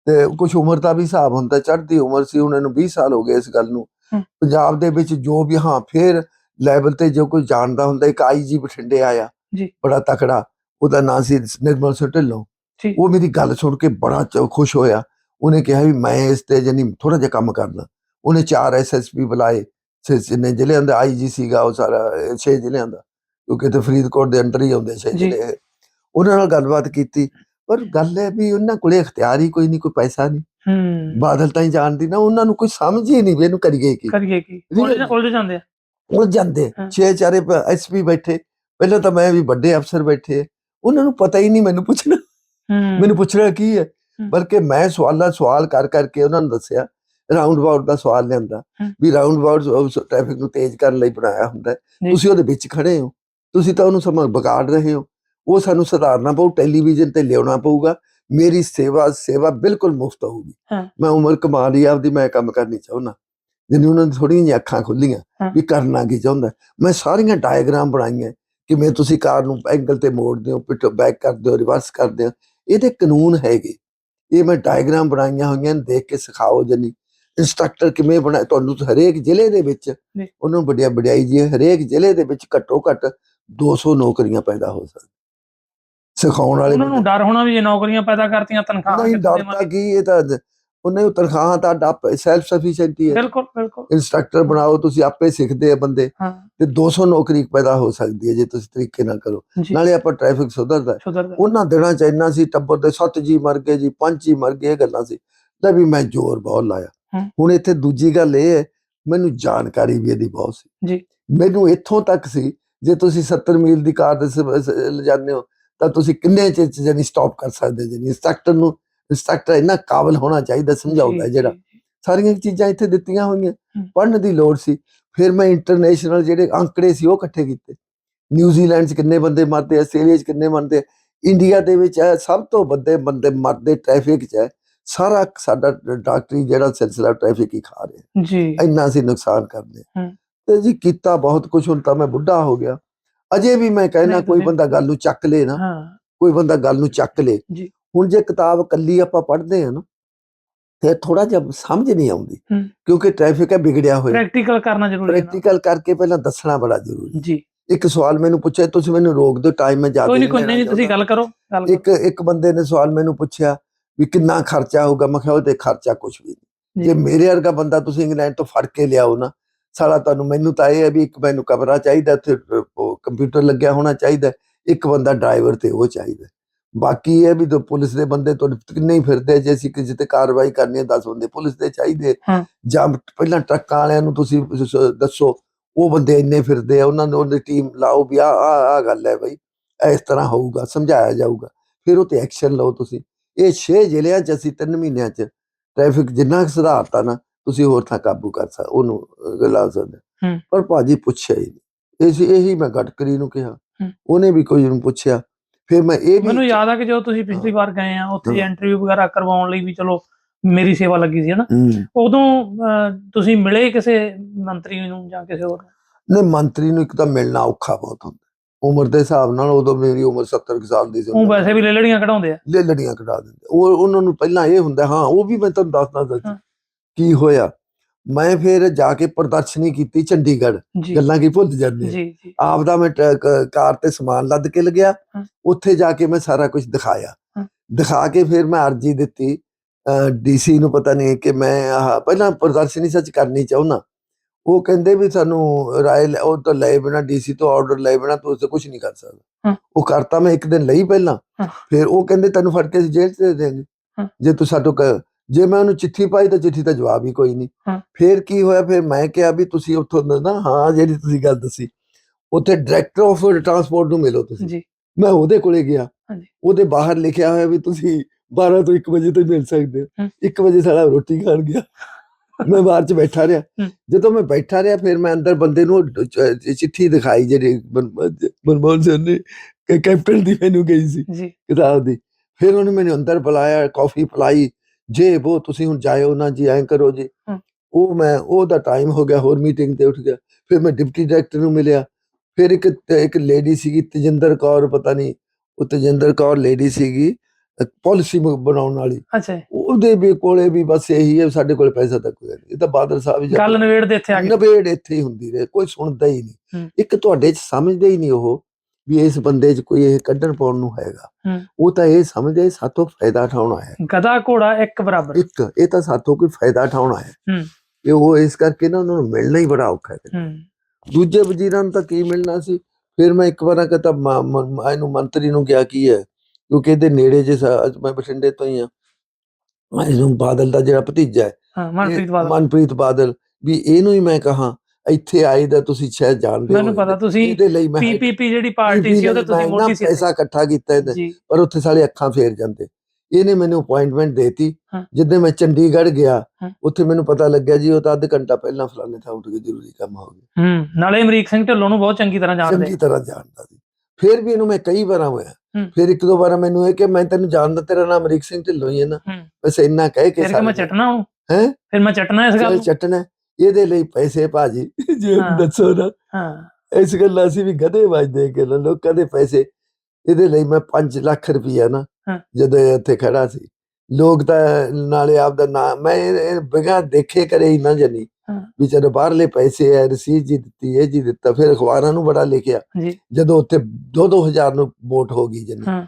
ਤੇ ਕੁਝ ਉਮਰ ਦਾ ਵੀ ਹਿਸਾਬ ਹੁੰਦਾ ਚੜ੍ਹਦੀ ਉਮਰ ਸੀ ਉਹਨਾਂ ਨੂੰ 20 ਸਾਲ ਹੋ ਗਏ ਇਸ ਗੱਲ ਨੂੰ। ਪੰਜਾਬ ਦੇ ਵਿੱਚ ਜੋ ਵੀ ਹਾਂ ਫਿਰ ਲੈਵਲ ਤੇ ਜੋ ਕੋਈ ਜਾਣਦਾ ਹੁੰਦਾ ਇੱਕ ਆਈਜੀ ਬਠਿੰਡੇ ਆਇਆ ਜੀ। ਬੜਾ ਤਕੜਾ ਉਹਦਾ ਨਾਂ ਸੀ ਨਿਰਮਲ ਜੀ। ਉਹ ਮੇਰੀ ਗੱਲ ਸੁਣ ਕੇ ਬੜਾ ਖੁਸ਼ ਹੋਇਆ। ਉਹਨੇ ਕਿਹਾ ਵੀ ਮੈਂ ਇਸ ਤੇ ਜਾਨੀ ਥੋੜਾ ਜਿਹਾ ਕੰਮ ਕਰਨਾ ਉਹਨੇ ਚਾਰ ਐਸਐਸਪੀ ਬੁਲਾਏ ਛੇ ਜਿੰਨੇ ਜ਼ਿਲ੍ਹਿਆਂ ਦਾ ਆਈਜੀ ਸੀਗਾ ਉਹ ਸਾਰਾ ਛੇ ਜ਼ਿਲ੍ਹਿਆਂ ਦਾ। ਕਿਉਂਕਿ ਤੇ ਫਰੀਦਕੋਟ ਦੇ ਅੰਡਰ ਹੀ ਆਉਂਦੇ ਛੇ ਜੀ। ਜ਼ਿਲ੍ਹੇ। ਉਹਨਾਂ ਨਾਲ ਗੱਲਬਾਤ ਕੀਤੀ ਪਰ ਗੱਲ ਹੈ ਵੀ ਉਹਨਾਂ ਕੋਲੇ ਇਖਤਿਆਰ ਹੀ ਕੋਈ ਨਹੀਂ ਕੋਈ ਪੈਸਾ ਨਹੀਂ ਹੂੰ। ਬਾਦਲ ਤਾਂ ਹੀ ਜਾਣਦੀ ਨਾ ਉਹਨਾਂ ਨੂੰ ਕੋਈ ਸਮਝ ਹੀ ਨਹੀਂ ਵੀ ਇਹਨੂੰ ਕਰੀਏ ਕੀ। ਕਰੀਏ ਕੀ? ਉਲਝ ਜਾਂਦੇ ਆ। ਉਲਝ ਜਾਂਦੇ। ਛੇ ਚਾਰੇ ਐਸਪੀ ਬੈਠੇ। ਪਹਿਲਾਂ ਤਾਂ ਮੈਂ ਵੀ ਵੱਡੇ ਅਫਸਰ ਬੈਠੇ ਉਹਨਾਂ ਨੂੰ ਪਤਾ ਹੀ ਨਹੀਂ ਮੈਨੂੰ ਪੁੱਛਣਾ। ਮੈਨੂੰ ਪੁੱਛਣਾ ਕੀ ਹੈ। ਬਲਕਿ ਮੈਂ ਸਵਾਲਾਂ ਸਵਾਲ ਕਰ ਕਰਕੇ ਉਹਨਾਂ ਨੂੰ ਦੱਸਿਆ। ਰਾਉਂਡ ਅਬਾਊਟ ਦਾ ਸਵਾਲ ਹਮ। ਵੀ ਰਾਉਂਡ ਅਬਾਊਟ ਟ੍ਰੈਫਿਕ ਨੂੰ ਤੇਜ਼ ਕਰਨ ਲਈ ਬਣਾਇਆ ਹੁੰਦਾ। ਤੁਸੀਂ ਉਹਦੇ ਵਿੱਚ ਖੜੇ ਹੋ। ਤੁਸੀਂ ਤਾਂ ਉਹਨੂੰ ਸਮਾਂ ਵਿਗਾੜ ਰਹੇ ਹੋ। ਉਹ ਸਾਨੂੰ ਸੁਧਾਰਨਾ ਪਊ ਟੈਲੀਵਿਜ਼ਨ ਤੇ ਲਿਆਉਣਾ ਪਊਗਾ। ਮੇਰੀ ਸੇਵਾ ਸੇਵਾ ਬਿਲਕੁਲ ਮੁਫਤ ਹੋਊਗੀ। ਮੈਂ ਉਮਰ ਕਮਾ ਲਈ ਆਪਦੀ ਮੈਂ ਕੰਮ ਕਰਨੀ ਚਾਹੁੰਦਾ। ਜਿੰਨੀ ਉਹਨਾਂ ਦੀ ਥੋੜੀਆਂ ਜਿਹੀਆਂ ਅੱਖਾਂ ਖੁੱਲੀਆਂ। ਵੀ ਕਰਨਾ ਕੀ ਚਾਹੁੰਦਾ। ਮੈਂ ਸਾਰੀਆਂ ਡਾਇਗਰਾਮ ਬਣਾਈਆਂ ਕਿਵੇਂ ਤੁਸੀਂ ਕਾਰ ਨੂੰ ਐਂਗਲ ਤੇ ਮੋੜਦੇ ਹੋ ਪਿੱਛੋਂ ਬੈਕ ਕਰਦੇ ਹੋ ਰਿਵਰਸ ਕਰਦੇ ਹੋ। ਇਹਦੇ ਕਾਨੂੰਨ ਹੈਗੇ। ਇਹ ਮੈਂ ਡਾਇਗਰਾਮ ਬਣਾਈਆਂ ਹੋਈਆਂ ਨੇ, ਦੇਖ ਕੇ ਸਿਖਾਓ ਜਨੀ। ਇੰਸਟ੍ਰਕਟਰ ਕਿਵੇਂ ਬਣਾ ਤੁਹਾਨੂੰ ਹਰੇਕ ਜ਼ਿਲ੍ਹੇ ਦੇ ਵਿੱਚ। ਉਹਨੂੰ ਵੱਡਿਆ ਵਡਿਆਈ ਜੀ ਹਰੇਕ ਜ਼ਿਲ੍ਹੇ ਦੇ ਵਿੱਚ ਘੱਟੋ ਘੱਟ 200 ਨੌਕਰੀਆਂ ਪੈਦਾ ਹੋ ਸਕਦੀਆਂ। ਸਿਖਾਉਣ ਵਾਲੇ ਉਹਨਾਂ ਨੂੰ ਡਰ ਹੋਣਾ ਵੀ ਜੇ ਨੌਕਰੀਆਂ ਪੈਦਾ ਕਰਤੀਆਂ ਤਨਖਾਹ ਨਹੀਂ ਡਰਤਾ ਦੇਵਾਂਗੇ? ਕੀ ਇਹ ਤਾਂ ਉਹਨੇ ਉਹ ਤਨਖਾਹਾਂ ਤਾਂ ਡੱਪ ਸੈਲਫ ਸਫੀਸ਼ੀਐਂਟੀ ਹੈ। ਬਿਲਕੁਲ ਬਿਲਕੁਲ। ਇੰਸਟ੍ਰਕਟਰ ਬਣਾਓ ਤੁਸੀਂ ਆਪੇ ਸਿੱਖਦੇ ਆ ਬੰਦੇ। ਤੇ 200 ਨੌਕਰੀ ਪੈਦਾ ਹੋ ਸਕਦੀ ਹੈ ਜੇ ਤੁਸੀਂ ਤਰੀਕੇ ਨਾਲ ਕਰੋ। ਨਾਲੇ ਆਪਾਂ ਟ੍ਰੈਫਿਕ ਸੁਧਰਦਾ ਉਹਨਾਂ ਦਿਨਾਂ ਚ ਇੰਨਾ ਸੀ ਟੱਬਰ ਦੇ ਸੱਤ ਜੀ ਮਰ ਗਏ ਜੀ ਪੰਜ ਜੀ ਮਰ ਗਏ ਇਹ ਗੱਲਾਂ ਸੀ। ਲੈ ਵੀ ਮੈਂ ਜ਼ੋਰ ਬਹੁਤ ਲਾਇਆ। ਹੁਣ ਇੱਥੇ ਦੂਜੀ ਗੱਲ ਇਹ ਹੈ ਮੈਨੂੰ ਜਾਣਕਾਰੀ ਵੀ ਇਹਦੀ ਬਹੁਤ ਸੀ। ਜੀ। ਮੈਨੂੰ ਇੱਥੋਂ ਤੱਕ ਸੀ ਜੇ ਤੁਸੀਂ 70 ਮੀਲ ਦੀ ਕਾਰ ਦੇ ਲਿਜਾਂਦੇ ਹੋ ਤਾਂ ਤੁਸੀਂ ਕਿੰਨੇ ਚ ਜਾਨੀ ਸਟਾਪ ਕਰ ਸਕਦੇ ਜੀ ਇੰਸਟ੍ਰਕਟਰ ਨੂੰ ਇੰਸਟ੍ਰਕਟਰ ਇੰਨਾ ਕਾਬਲ ਹੋਣਾ ਚਾਹੀਦਾ ਸਮਝਾਉਂਦਾ ਜਿਹੜਾ। ਸਾਰੀਆਂ ਚੀਜ਼ਾਂ ਇੱਥੇ ਦਿੱਤੀਆਂ ਹੋਈਆਂ ਹਮ। ਪੜ੍ਹਨ ਦੀ ਲੋੜ ਸੀ। ਫਿਰ ਮੈਂ ਇੰਟਰਨੈਸ਼ਨਲ ਜਿਹੜੇ ਅੰਕੜੇ ਸੀ ਉਹ ਇਕੱਠੇ ਕੀਤੇ। ਨਿਊਜ਼ੀਲੈਂਡ 'ਚ ਕਿੰਨੇ ਬੰਦੇ ਮਰਦੇ ਆਸਟ੍ਰੇਲੀਆ 'ਚ ਕਿੰਨੇ ਮਰਦੇ ਇੰਡੀਆ ਦੇ ਵਿੱਚ ਸਭ ਤੋਂ ਵੱਡੇ ਬੰਦੇ ਮਰਦੇ ਟ੍ਰੈਫਿਕ 'ਚ ਹੈ। ਸਾਰਾ ਸਾਡਾ ਡਾਕਟਰੀ ਜਿਹੜਾ ਸਿਲਸਿਲਾ ਟ੍ਰੈਫਿਕ ਹੀ ਖਾ ਰਿਹਾ। ਜੀ। ਇੰਨਾ ਅਸੀਂ ਨੁਕਸਾਨ ਕਰਦੇ। ਤੇ ਜੀ ਕੀਤਾ ਬਹੁਤ ਕੁਝ ਹੁਣ ਤਾਂ ਮੈਂ ਬੁੱਢਾ ਹੋ ਗਿਆ। ਅਜੇ ਵੀ ਮੈਂ ਕਹਿਣਾ ਕੋਈ ਬੰਦਾ ਗੱਲ ਨੂੰ ਚੱਕ ਲੇ ਨਾ ਹਾਂ। ਕੋਈ ਬੰਦਾ ਗੱਲ ਨੂੰ ਚੱਕ ਲੇ। ਜੀ। ਹੁਣ ਜੇ ਕਿਤਾਬ ਕੱਲੀ ਆਪਾਂ ਪੜ੍ਹਦੇ ਆ ਨਾ ਤੇ ਥੋੜਾ ਜਿਹਾ ਸਮਝ ਨਹੀਂ ਆਉਂਦੀ। ਕਿਉਂਕਿ ਟ੍ਰੈਫਿਕ ਹੈ ਵਿਗੜਿਆ ਹੋਇਆ। ਪ੍ਰੈਕਟੀਕਲ ਕਰਨਾ ਜ਼ਰੂਰੀ ਹੈ। ਪ੍ਰੈਕਟੀਕਲ ਕਰਕੇ ਪਹਿਲਾਂ ਦੱਸਣਾ ਬੜਾ ਜ਼ਰੂਰੀ ਜੀ। ਇੱਕ ਸਵਾਲ ਮੈਨੂੰ ਪੁੱਛਿਆ ਤੁਸੀਂ ਮੈਨੂੰ ਰੋਕ ਦਿਓ ਟਾਈਮ ਮੈਂ ਕੋਈ ਨਹੀਂ ਕੋਈ ਨਹੀਂ ਤੁਸੀਂ ਗੱਲ ਕਰੋ ਇੱਕ ਇੱਕ ਬੰਦੇ ਨੇ ਸਵਾਲ ਮੈਨੂੰ ਪੁੱਛਿਆ ਵੀ ਕਿੰਨਾ ਖਰਚਾ ਹੋਊਗਾ ਮੈਂ ਕਿਹਾ ਉਹ ਤੇ ਖਰਚਾ ਕੁਝ ਵੀ ਨਹੀਂ। ਜੇ। ਜੀ ਮੇਰੇ ਵਰਗਾ ਬੰਦਾ ਤੁਸੀਂ ਇੰਗਲੈਂਡ ਤੋਂ ਫੜ ਕੇ ਲਿਆਓ ਨਾ ਸਾਲਾ ਤੁਹਾਨੂੰ ਮੈਨੂੰ ਤਾਂ ਇਹ ਹੈ ਵੀ ਇੱਕ ਮੈਨੂੰ ਕਮਰਾ ਚਾਹੀਦਾ ਉੱਥੇ ਕੰਪਿਊਟਰ ਲੱਗਿਆ ਹੋਣਾ ਚਾਹੀਦਾ ਇੱਕ ਬੰਦਾ ਡਰਾਈਵਰ ਤੇ ਉਹ ਚਾਹੀਦਾ ਬਾਕੀ ਇਹ ਵੀ ਤਾਂ ਪੁਲਿਸ ਦੇ ਬੰਦੇ ਤੋਂ ਕਿੰਨੇ ਹੀ ਫਿਰਦੇ ਜੇ ਅਸੀਂ ਕਿਸੇ ਤੇ ਕਾਰਵਾਈ ਕਰਨੀ ਹੈ 10 ਬੰਦੇ ਪੁਲਿਸ ਦੇ ਚਾਹੀਦੇ। ਜਾਂ ਪਹਿਲਾਂ ਟਰੱਕਾਂ ਵਾਲਿਆਂ ਨੂੰ ਤੁਸੀਂ ਦੱਸੋ ਉਹ ਬੰਦੇ ਇੰਨੇ ਫਿਰਦੇ ਆ ਉਹਨਾਂ ਨੂੰ ਉਹਦੀ ਟੀਮ ਲਾਓ ਵੀ ਆ ਆ ਗੱਲ ਹੈ ਬਈ ਇਸ ਤਰ੍ਹਾਂ ਹੋਊਗਾ ਸਮਝਾਇਆ ਜਾਊਗਾ। ਫਿਰ ਉਹ ਤੇ ਐਕਸ਼ਨ ਲਓ ਤੁਸੀਂ। ਇਹ 6 ਜ਼ਿਲ੍ਹਿਆਂ 'ਚ ਅਸੀਂ 3 ਮਹੀਨਿਆਂ 'ਚ ਟ੍ਰੈਫਿਕ ਜਿੰਨਾ ਕੁ ਸੁਧਾਰਤਾ ਨਾ ਤੁਸੀਂ ਹੋਰ ਥਾਂ ਕਾਬੂ ਕਰ ਸਕ ਉਹਨੂੰ ਲਾ ਸਕਦੇ। ਪਰ ਭਾਜੀ ਪੁੱਛਿਆ ਹੀ ਨਹੀਂ ਇਹ ਮੈਂ ਗਟਕਰੀ ਨੂੰ ਕਿਹਾ। ਉਹਨੇ ਵੀ ਕੋਈ ਨੂੰ ਪੁੱਛਿਆ ਫਿਰ ਮੈਂ ਇਹ ਵੀ ਮੈਨੂੰ ਯਾਦ ਆ ਕਿ ਜਦੋਂ ਤੁਸੀਂ ਪਿਛਲੀ ਵਾਰ ਗਏ ਆ ਉੱਥੇ। ਇੰਟਰਵਿਊ ਵਗੈਰਾ ਕਰਵਾਉਣ ਲਈ ਵੀ ਚਲੋ ਮੇਰੀ ਸੇਵਾ ਲੱਗੀ ਸੀ ਹਨਾ। ਉਦੋਂ ਤੁਸੀਂ ਮਿਲੇ ਕਿਸੇ ਮੰਤਰੀ ਨੂੰ ਜਾਂ ਕਿਸੇ ਹੋਰ ਨੂੰ? ਮੰਤਰੀ ਨੂੰ ਇੱਕ ਤਾਂ ਮਿਲਣਾ ਔਖਾ ਬਹੁਤ ਹੁੰਦਾ ਉਮਰ ਦੇ ਹਿਸਾਬ ਨਾਲ ਉਦੋਂ ਮੇਰੀ ਉਮਰ 70 ਕੁ ਸਾਲ ਦੀ ਸੀ ਉਹ ਵੈਸੇ ਵੀ ਲੜੀਆਂ ਕਢਾਉਂਦੇ ਆ ਲੜੀਆਂ ਕਢਾ ਦਿੰਦੇ ਉਹ ਉਹਨਾਂ ਨੂੰ ਪਹਿਲਾਂ ਇਹ ਹੁੰਦਾ ਹਾਂ ਉਹ ਵੀ ਮੈਂ ਤੁਹਾਨੂੰ ਦੱਸਦਾ ਦੱਸ। ਕੀ ਹੋਇਆ ਮੈਂ ਫਿਰ ਜਾ ਕੇ ਪ੍ਰਦਰਸ਼ਨੀ ਕੀਤੀ ਚੰਡੀਗੜ੍ਹ। ਗੱਲਾਂ ਕੀ ਭੁੱਲ ਜਾਂਦੇ ਆਪ ਦਾ ਮੈਂ ਕਾਰ ਤੇ ਸਮਾਨ ਲੱਦ ਕੇ ਲਗਿਆ। ਉੱਥੇ ਜਾ ਕੇ ਮੈਂ ਸਾਰਾ ਕੁਝ ਦਿਖਾਇਆ। ਦਿਖਾ ਕੇ ਫਿਰ ਮੈਂ ਅਰਜੀ ਦਿੱਤੀ। ਡੀਸੀ ਨੂੰ ਪਤਾ ਨਹੀਂ ਕਿ ਮੈਂ ਆਹ ਪਹਿਲਾਂ ਪ੍ਰਦਰਸ਼ਨੀ ਸੱਚ ਕਰਨੀ ਚਾਹੁੰਦਾ। ਉਹ ਕਹਿੰਦੇ ਵੀ ਸਾਨੂੰ ਰਾਏ ਲੈ- ਉਹ ਤਾਂ ਲਏ ਬਿਨਾ ਡੀਸੀ ਤੋਂ ਆਰਡਰ ਲਏ ਬਿਨਾ ਤੂੰ ਉਸੇ ਕੁਝ ਨਹੀਂ ਕਰ ਸਕਦਾ। ਉਹ ਕਰਤਾ ਮੈਂ ਇੱਕ ਦਿਨ ਲਈ ਪਹਿਲਾਂ। ਫਿਰ ਉਹ ਕਹਿੰਦੇ ਤੈਨੂੰ ਫੜ ਕੇ ਜੇਲ੍ਹ 'ਚ ਦੇ ਹਾਂ। ਜੇ ਤੂੰ ਸਾਡੋ ਜੇ ਮੈਂ ਉਹਨੂੰ ਚਿੱਠੀ ਪਾਈ ਤਾਂ ਚਿੱਠੀ ਦਾ ਜਵਾਬ ਹੀ ਕੋਈ ਨਹੀਂ। ਫਿਰ ਕੀ ਹੋਇਆ? ਫਿਰ ਮੈਂ ਕਿਹਾ ਵੀ ਤੁਸੀਂ ਉੱਥੋਂ ਨਾ ਹਾਂ ਜਿਹੜੀ ਤੁਸੀਂ ਗੱਲ ਦੱਸੀ ਉੱਥੇ ਡਾਇਰੈਕਟਰ ਆਫ ਟਰਾਂਸਪੋਰਟ ਨੂੰ ਮਿਲੋ ਤੁਸੀਂ। ਜੀ। ਮੈਂ ਉਹਦੇ ਕੋਲੇ ਗਿਆ। ਉਹਦੇ ਬਾਹਰ ਲਿਖਿਆ ਹੋਇਆ ਵੀ ਤੁਸੀਂ 12 ਤੋਂ 1 ਵਜੇ ਤੱਕ ਮਿਲ ਸਕਦੇ ਹੋ। ਹਮ। 1 ਵਜੇ ਸਾਲਾ ਰੋਟੀ ਖਾਣ ਗਿਆ। ਮੈਂ ਬਾਹਰ ਚ ਬੈਠਾ ਰਿਹਾ। ਜਦੋਂ ਮੈਂ ਬੈਠਾ ਰਿਹਾ ਫਿਰ ਮੈਂ ਅੰਦਰ ਬੰਦੇ ਨੂੰ ਚਿੱਠੀ ਦਿਖਾਈ ਜਿਹੜੀ ਮਨ- ਮਨਮੋਹਨ ਸਿੰਘ ਨੇ ਕੈਪਟਨ ਦੀ ਮੈਨੂੰ ਗਈ ਸੀ। ਜੀ। ਕਿਤਾਬ ਦੀ। ਫਿਰ ਉਹਨੇ ਮੈਨੂੰ ਅੰਦਰ ਬੁਲਾਇਆ ਕਾਫੀ ਪਿਲਾਈ। ਜੇ ਉਹ ਤੁਸੀਂ ਹੁਣ ਜਾਇਓ ਨਾ ਜੀ ਐਂ ਕਰੋ ਜੀ। ਉਹ ਮੈਂ ਉਹਦਾ ਟਾਈਮ ਹੋ ਗਿਆ ਹੋਰ ਮੀਟਿੰਗ ਤੇ ਉੱਠ ਗਿਆ। ਫਿਰ ਮੈਂ ਡਿਪਟੀ ਡਾਇਰੈਕਟਰ ਨੂੰ ਮਿਲਿਆ। ਫਿਰ ਇੱਕ ਇੱਕ ਲੇਡੀ ਸੀਗੀ ਤਜਿੰਦਰ ਕੌਰ ਪਤਾ ਨਹੀਂ ਉਹ ਤਜਿੰਦਰ ਕੌਰ ਲੇਡੀ ਸੀਗੀ ਪਾਲਿਸੀ ਬਣਾਉਣ ਵਾਲੀ। ਅੱਛਾ। ਉਹਦੇ ਵੀ ਕੋਲੇ ਵੀ ਬਸ ਇਹੀ ਹੈ ਸਾਡੇ ਕੋਲ ਪੈਸਾ ਤਾਂ ਕੋਈ ਨਹੀਂ ਇਹ ਤਾਂ ਬਾਦਲ ਸਾਹਿਬ ਜੀ ਗੱਲ ਨਵੇੜ ਦੇ ਇੱਥੇ ਆ ਗਈ ਨਵੇੜ ਇੱਥੇ ਹੀ ਹੁੰਦੀ ਰਹੇ ਕੋਈ ਸੁਣਦਾ ਹੀ ਨਹੀਂ। ਇੱਕ ਤੁਹਾਡੇ ਚ ਸਮਝਦੇ ਹੀ ਨਹੀਂ ਉਹ। ਵੀ ਇਸ ਬੰਦੇ 'ਚ ਕੋਈ ਇਹ ਕੱਢਣ ਪਾਉਣ ਨੂੰ ਹੈਗਾ। ਉਹ ਤਾਂ ਇਹ ਸਮਝਦੇ ਸਾਤੋਂ ਫਾਇਦਾ ਉਠਾਉਣਾ ਹੈ ਗਧਾ ਘੋੜਾ ਇੱਕ ਬਰਾਬਰ। ਇੱਕ ਇਹ ਤਾਂ ਸਾਤੋਂ ਕੋਈ ਫਾਇਦਾ ਉਠਾਉਣਾ ਹੈ। ਇਹ ਉਹ ਇਸ ਕਰਕੇ ਨਾ ਉਹਨਾਂ ਨੂੰ ਮਿਲਣਾ ਹੀ ਬੜਾ ਔਖਾ ਹੈ। ਦੂਜੇ ਵਜ਼ੀਰਾਂ ਨੂੰ ਤਾਂ ਕੀ ਮਿਲਣਾ ਸੀ? ਫਿਰ ਮੈਂ ਇੱਕ ਵਾਰ ਕਹਤਾ ਇਹਨੂੰ ਮੰਤਰੀ ਨੂੰ ਕਿਹਾ ਕੀ ਹੈ ਕਿਉਂਕਿ ਇਹਦੇ ਨੇੜੇ ਜੇ ਮੈਂ ਬਠਿੰਡੇ ਤੋਂ ਹੀ ਆ ਇਹਨੂੰ ਬਾਦਲ ਦਾ ਜਿਹੜਾ ਭਤੀਜਾ ਹੈ ਹਾਂ ਮਨਪ੍ਰੀਤ ਬਾਦਲ। ਮਨਪ੍ਰੀਤ ਬਾਦਲ ਵੀ ਇਹਨੂੰ ਹੀ ਮੈਂ ਕਹਾ ਇੱਥੇ ਆਈ ਦਾ ਤੁਸੀਂ ਸ਼ਾਇਦ ਜਾਣਦੇ ਮੈਨੂੰ ਪਤਾ ਤੁਸੀਂ ਇਹਦੇ ਲਈ ਮੈਂ ਪੀਪੀਪੀ ਜਿਹੜੀ ਪਾਰਟੀ ਸੀ ਉਹਦੇ ਤੁਸੀਂ ਮੋਦੀ ਸੀ ਪੈਸਾ ਇਕੱਠਾ ਕੀਤਾ ਇਹਦੇ ਪਰ ਉੱਥੇ ਸਾਲੇ ਅੱਖਾਂ ਫੇਰ ਜਾਂਦੇ। ਇਹਨੇ ਮੈਨੂੰ ਅਪਾਇੰਟਮੈਂਟ ਦੇਤੀ। ਹਾਂ। ਜਿੱਦਾਂ ਮੈਂ ਚੰਡੀਗੜ੍ਹ ਗਿਆ ਹਾਂ। ਉੱਥੇ ਮੈਨੂੰ ਪਤਾ ਲੱਗਿਆ ਜੀ ਉਹ ਤਾਂ ਅੱਧ ਘੰਟਾ ਪਹਿਲਾਂ ਫਲਾਣੇ ਥਾਂ ਉੱਠ ਕੇ ਜ਼ਰੂਰੀ ਕੰਮ ਹੋ ਗਿਆ। ਹੂੰ ਨਾਲੇ ਅਮਰੀਕ ਸਿੰਘ ਢਿੱਲੋਂ ਨੂੰ ਬਹੁਤ ਚੰਗੀ ਤਰ੍ਹਾਂ ਜਾਣਦੇ। ਚੰਗੀ ਤਰ੍ਹਾਂ ਜਾਣਦਾ ਸੀ। ਫਿਰ ਵੀ ਇਹਨੂੰ ਮੈਂ ਕਈ ਵਾਰਾਂ ਹੋਇਆ। ਹੂੰ। ਫਿਰ ਇੱਕ ਦੋ ਵਾਰ ਮੈਨੂੰ ਇਹ ਕਿ ਮੈਂ ਤੈਨੂੰ ਜਾਣਦਾ ਤੇਰਾ ਨਾਮ ਅਮਰੀਕ ਸਿੰਘ ਢਿੱਲੋਂ ਹੀ ਹੈ ਨਾ। ਹੂੰ। ਬਸ ਇੰਨਾ ਕਹਿ ਕੇ ਫਿਰ ਮੈਂ ਚਟਣਾ ਹੈਂ? ਫਿਰ ਮੈਂ ਚਟਣਾ ਇਸ ਗੱਲ ਨੂੰ? ਚੱਟਣਾ। ਇਹਦੇ ਲਈ ਪੈਸੇ ਭਾਜੀ ਜੇ। ਦੱਸੋ ਨਾ। ਹਾਂ। ਇਸ ਗੱਲ ਅਸੀਂ ਵੀ ਗਧੇ ਵੱਜਦੇ ਕਿ ਲੋਕਾਂ ਦੇ ਪੈਸੇ ਇਹਦੇ ਲਈ ਮੈਂ 5 ਲੱਖ ਰੁਪਈਆ ਨਾ। ਜਦੋਂ ਇੱਥੇ ਖੜਾ ਸੀ। ਲੋਕ ਤਾਂ ਨਾਲੇ ਆਪਦਾ ਨਾਮ ਮੈਂ ਬਿਨਾਂ ਦੇਖੇ ਕਰੇ ਹੀ ਨਾ ਜਨੀ। ਵੀ ਚਲੋ ਬਾਹਰਲੇ ਪੈਸੇ ਐ ਰਸੀਦ ਜੀ ਦਿੱਤੀ ਇਹ ਜੀ ਦਿੱਤਾ ਫਿਰ ਅਖਬਾਰਾਂ ਨੂੰ ਬੜਾ ਲਿਖਿਆ। ਜਦੋਂ ਉੱਥੇ 2-2000 ਨੂੰ ਵੋਟ ਹੋ ਗਈ ਜਨੀ।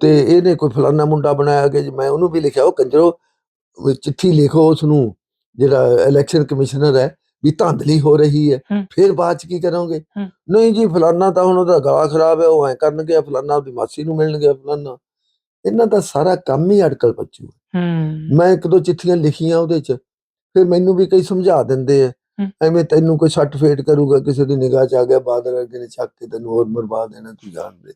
ਤੇ ਇਹਨੇ ਕੋਈ ਫਲਾਨਾ ਮੁੰਡਾ ਬਣਾਇਆ ਕਿ ਮੈਂ ਉਹਨੂੰ ਵੀ ਲਿਖਿਆ ਉਹ ਕੰਜਰੋ ਚਿੱਠੀ ਲਿਖੋ ਉਸ ਨੂੰ ਜਿਹੜਾ ਇਲੈਕਸ਼ਨ ਕਮਿਸ਼ਨਰ ਹੈ ਵੀ ਧਾਂਦਲੀ ਹੋ ਰਹੀ ਹੈ। ਫਿਰ ਬਾਅਦ ਚ ਕੀ ਕਰੋਗੇ। ਨਹੀਂ ਜੀ ਫਲਾਨਾ ਤਾਂ ਹੁਣ ਉਹਦਾ ਗਲਾ ਖਰਾਬ ਹੈ ਉਹ ਐ ਕਰਨ ਗਿਆ ਫਲਾਨਾ ਉਹਦੀ ਮਾਸੀ ਨੂੰ ਮਿਲਣ ਗਿਆ ਫਲਾਨਾ ਇਹਨਾਂ ਦਾ ਸਾਰਾ ਕੰਮ ਹੀ ਹੈ। ਹੂੰ ਮੈਂ ਇੱਕ ਦੋ ਚਿੱਠੀਆਂ ਲਿਖੀਆਂ ਉਹਦੇ ਚ ਫਿਰ ਮੈਨੂੰ ਵੀ ਕਈ ਸਮਝਾ ਦਿੰਦੇ ਆ। ਐਵੇਂ ਤੈਨੂੰ ਕੋਈ ਸੱਟ ਫੇਟ ਕਰੂਗਾ ਕਿਸੇ ਦੀ ਨਿਗਾਹ ਚ ਆ ਗਿਆ ਬਾਦਲ ਵਰਗੇ ਨੇ ਚੱਕ ਕੇ ਤੈਨੂੰ ਹੋਰ ਮਰਵਾ ਦੇਣਾ ਤੂੰ ਜਾਣਦੇ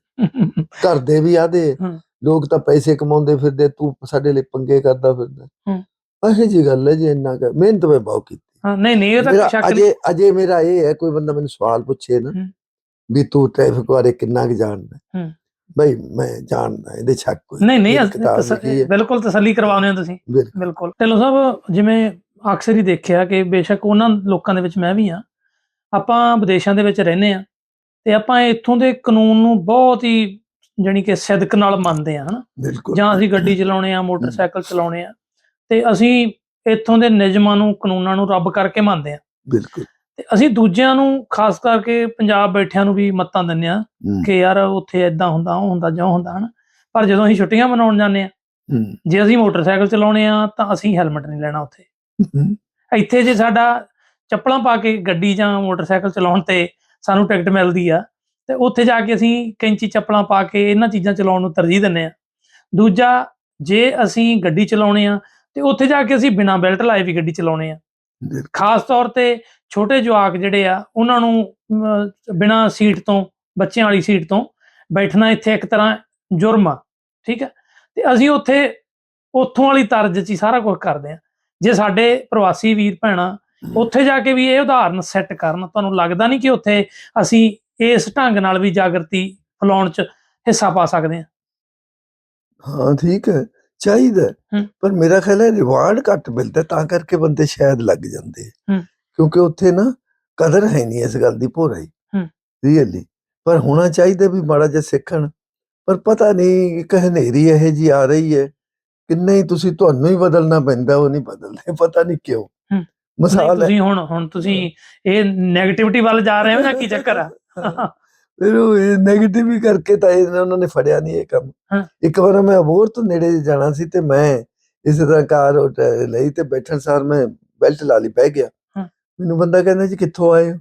ਘਰ ਦੇ ਵੀ ਆਦੇ। ਲੋਕ ਤਾਂ ਪੈਸੇ ਕਮਾਉਂਦੇ ਫਿਰਦੇ ਤੂੰ ਸਾਡੇ ਲਈ ਪੰਗੇ ਕਰਦਾ ਫਿਰਦਾ। ਇਹੋ ਜੀ ਗੱਲ ਹੈ ਜੀ ਇੰਨਾ ਕੁ- ਮਿਹਨਤ ਮੈਂ ਬਹੁਤ ਕੀਤੀ ਹਾਂ ਨਹੀਂ ਨਹੀਂ ਇਹ ਤਾਂ ਮੇਰਾ ਸ਼ੱਕ ਨਹੀਂ ਅਜੇ ਅਜੇ ਮੇਰਾ ਇਹ ਹੈ ਕੋਈ ਬੰਦਾ ਮੈਨੂੰ ਸਵਾਲ ਪੁੱਛੇ ਨਾ ਹੂੰ। ਵੀ ਤੂੰ ਟ੍ਰੈਫਿਕ ਬਾਰੇ ਕਿੰਨਾ ਕੁ ਜਾਣਦਾ ਹੈ? ਹੂੰ। ਬਈ ਮੈਂ ਜਾਣਦਾ ਇਹਦੇ ਸ਼ੱਕ ਕੋਈ ਨਹੀਂ ਨਹੀਂ ਮੇਰੀ ਅਸੀਂ ਕਿਤਾਬ ਤਸ- ਲਿਖੀ ਹੈ। ਬਿਲਕੁਲ ਤਸੱਲੀ ਕਰਵਾਉਂਦੇ ਹੋ ਤੁਸੀਂ ਬਿਲਕੁਲ। ਬਿਲਕੁਲ ਢਿੱਲੋਂ ਸਾਹਿਬ ਜਿਵੇਂ ਅਕਸਰ ਹੀ ਦੇਖਿਆ ਕਿ ਬੇਸ਼ੱਕ ਉਹਨਾਂ ਲੋਕਾਂ ਦੇ ਵਿੱਚ ਮੈਂ ਵੀ ਆ ਆਪਾਂ ਵਿਦੇਸ਼ਾਂ ਦੇ ਵਿੱਚ ਰਹਿੰਦੇ ਆ ਤੇ ਆਪਾਂ ਇੱਥੋਂ ਦੇ ਕਾਨੂੰਨ ਨੂੰ ਬਹੁਤ ਹੀ ਜਾਣੀ ਕਿ ਸਿਦਕ ਨਾਲ ਮੰਨਦੇ ਆ ਹਨਾ ਬਿਲਕੁਲ ਜਾਂ ਅਸੀਂ ਗੱਡੀ ਚਲਾਉਣੇ ਆ ਮੋਟਰਸਾਈਕਲ ਚਲਾਉਣੇ ਆ ਤੇ ਅਸੀਂ ਇੱਥੋਂ ਦੇ ਨਿਯਮਾਂ ਨੂੰ ਕਾਨੂੰਨਾਂ ਨੂੰ ਰੱਬ ਕਰਕੇ ਮੰਨਦੇ ਆ ਬਿਲਕੁਲ। ਤੇ ਅਸੀਂ ਦੂਜਿਆਂ ਨੂੰ ਖਾਸ ਕਰਕੇ ਪੰਜਾਬ ਬੈਠਿਆਂ ਨੂੰ ਵੀ ਮੱਤਾਂ ਦਿੰਦੇ ਆ ਕਿ ਯਾਰ ਉੱਥੇ ਇਦਾਂ ਹੁੰਦਾ ਉਹ ਹੁੰਦਾ ਜਿਉਂ ਹੁੰਦਾ ਹਨ। ਪਰ ਜਦੋਂ ਅਸੀਂ ਛੁੱਟੀਆਂ ਮਨਾਉਣ ਜਾਂਦੇ ਆ ਜੇ ਅਸੀਂ ਮੋਟਰਸਾਈਕਲ ਚਲਾਉਣੇ ਆ ਤਾਂ ਅਸੀਂ ਹੈਲਮਟ ਨਹੀਂ ਲੈਣਾ ਉੱਥੇ। ਇੱਥੇ ਜੇ ਸਾਡਾ ਚੱਪਲਾਂ ਪਾ ਕੇ ਗੱਡੀ ਜਾਂ ਮੋਟਰਸਾਈਕਲ ਚਲਾਉਣ ਤੇ ਸਾਨੂੰ ਟਿਕਟ ਮਿਲਦੀ ਆ ਤੇ ਉੱਥੇ ਜਾ ਕੇ ਅਸੀਂ ਕੈਂਚੀ ਚੱਪਲਾਂ ਪਾ ਕੇ ਇਹਨਾਂ ਚੀਜ਼ਾਂ ਚਲਾਉਣ ਨੂੰ ਤਰਜੀਹ ਦਿੰਦੇ ਆ ਦੂਜਾ ਜੇ ਅਸੀਂ ਗੱਡੀ ਚਲਾਉਣੇ ਆ ਤੇ ਉੱਥੇ ਜਾ ਕੇ ਅਸੀਂ ਬਿਨਾਂ ਬੈਲਟ ਲਾਏ ਵੀ ਗੱਡੀ ਚਲਾਉਣੇ ਆ। ਖਾਸ ਤੌਰ ਤੇ ਛੋਟੇ ਜਵਾਕ ਜਿਹੜੇ ਆ ਉਹਨਾਂ ਨੂੰ ਬਿਨਾਂ ਸੀਟ ਤੋਂ ਬੱਚਿਆਂ ਵਾਲੀ ਸੀਟ ਤੋਂ ਬੈਠਣਾ ਇੱਥੇ ਇੱਕ ਤਰ੍ਹਾਂ ਜੁਰਮ ਆ ਠੀਕ ਹੈ ਤੇ ਅਸੀਂ ਉੱਥੇ ਉੱਥੋਂ ਵਾਲੀ ਤਰਜ਼ 'ਚ ਹੀ ਸਾਰਾ ਕੁਝ ਕਰਦੇ ਆ। ਜੇ ਸਾਡੇ ਪ੍ਰਵਾਸੀ ਵੀਰ ਭੈਣਾਂ ਉੱਥੇ ਜਾ ਕੇ ਵੀ ਇਹ ਉਦਾਹਰਨ ਸੈੱਟ ਕਰਨ ਤੁਹਾਨੂੰ ਲੱਗਦਾ ਨਹੀਂ ਕਿ ਉੱਥੇ ਅਸੀਂ ਇਸ ਢੰਗ ਨਾਲ ਵੀ ਜਾਗਰਤੀ ਫੈਲਾਉਣ 'ਚ ਹਿੱਸਾ ਪਾ ਸਕਦੇ ਹਾਂ ਹਾਂ ਠੀਕ ਹੈ। ਚਾਹੀਦਾ। ਪਰ ਮੇਰਾ ਖਿਆਲ ਹੈ ਰਿਵਾਰਡ ਘੱਟ ਮਿਲਦਾ ਤਾਂ ਕਰਕੇ ਬੰਦੇ ਸ਼ਾਇਦ ਲੱਗ ਜਾਂਦੇ। ਕਿਉਂਕਿ ਉੱਥੇ ਨਾ ਕਦਰ ਹੈ ਨਹੀਂ ਇਸ ਗੱਲ ਦੀ ਭੋਰਾ ਹੀ ਹੂੰ। ਰੀਅਲੀ ਪਰ ਹੋਣਾ ਚਾਹੀਦਾ ਵੀ ਮਾੜਾ ਜਿਹਾ ਸਿੱਖਣ। ਪਰ ਪਤਾ ਨਹੀਂ ਇੱਕ ਹਨੇਰੀ ਇਹ ਜੀ ਆ ਰਹੀ ਹੈ। ਕਿੰਨੇ ਹੀ ਤੁਸੀਂ ਤੁਹਾਨੂੰ ਹੀ ਬਦਲਣਾ ਪੈਂਦਾ ਉਹ ਨਹੀਂ ਬਦਲਦੇ। ਪਤਾ ਨਹੀਂ ਕਿਉਂ। ਮਿਸਾਲ ਤੁਸੀਂ ਹੁਣ ਹੁਣ ਤੁਸੀਂ ਇਹ 네ਗੇਟਿਵਿਟੀ ਵੱਲ ਜਾ ਰਹੇ ਹੋ ਜਾਂ ਕੀ ਚੱਕਰ ਆ? ਫਿਰ ਉਹ 네ਗੇਟਿਵ ਹੀ ਕਰਕੇ ਤਾਂ ਇਹ ਉਹਨਾਂ ਨੇ ਫੜਿਆ ਨਹੀਂ ਇਹ ਕੰਮ। ਇੱਕ ਵਾਰ ਮੈਂ ਅਬੋਰ ਤੋਂ ਨੇੜੇ ਜਾਣਾ ਸੀ ਤੇ ਮੈਂ ਇਸੇ ਤਰ੍ਹਾਂ ਕਾਰ ਲਈ ਤੇ ਬੈਠਣ ਸਾਰ ਮੈਂ ਬੈਲਟ ਲਾ ਲਈ ਬਹਿ ਗਿਆ। ਮੈਨੂੰ ਬੰਦਾ ਕਹਿੰਦਾ ਜੀ ਕਿੱਥੋਂ ਆਏ।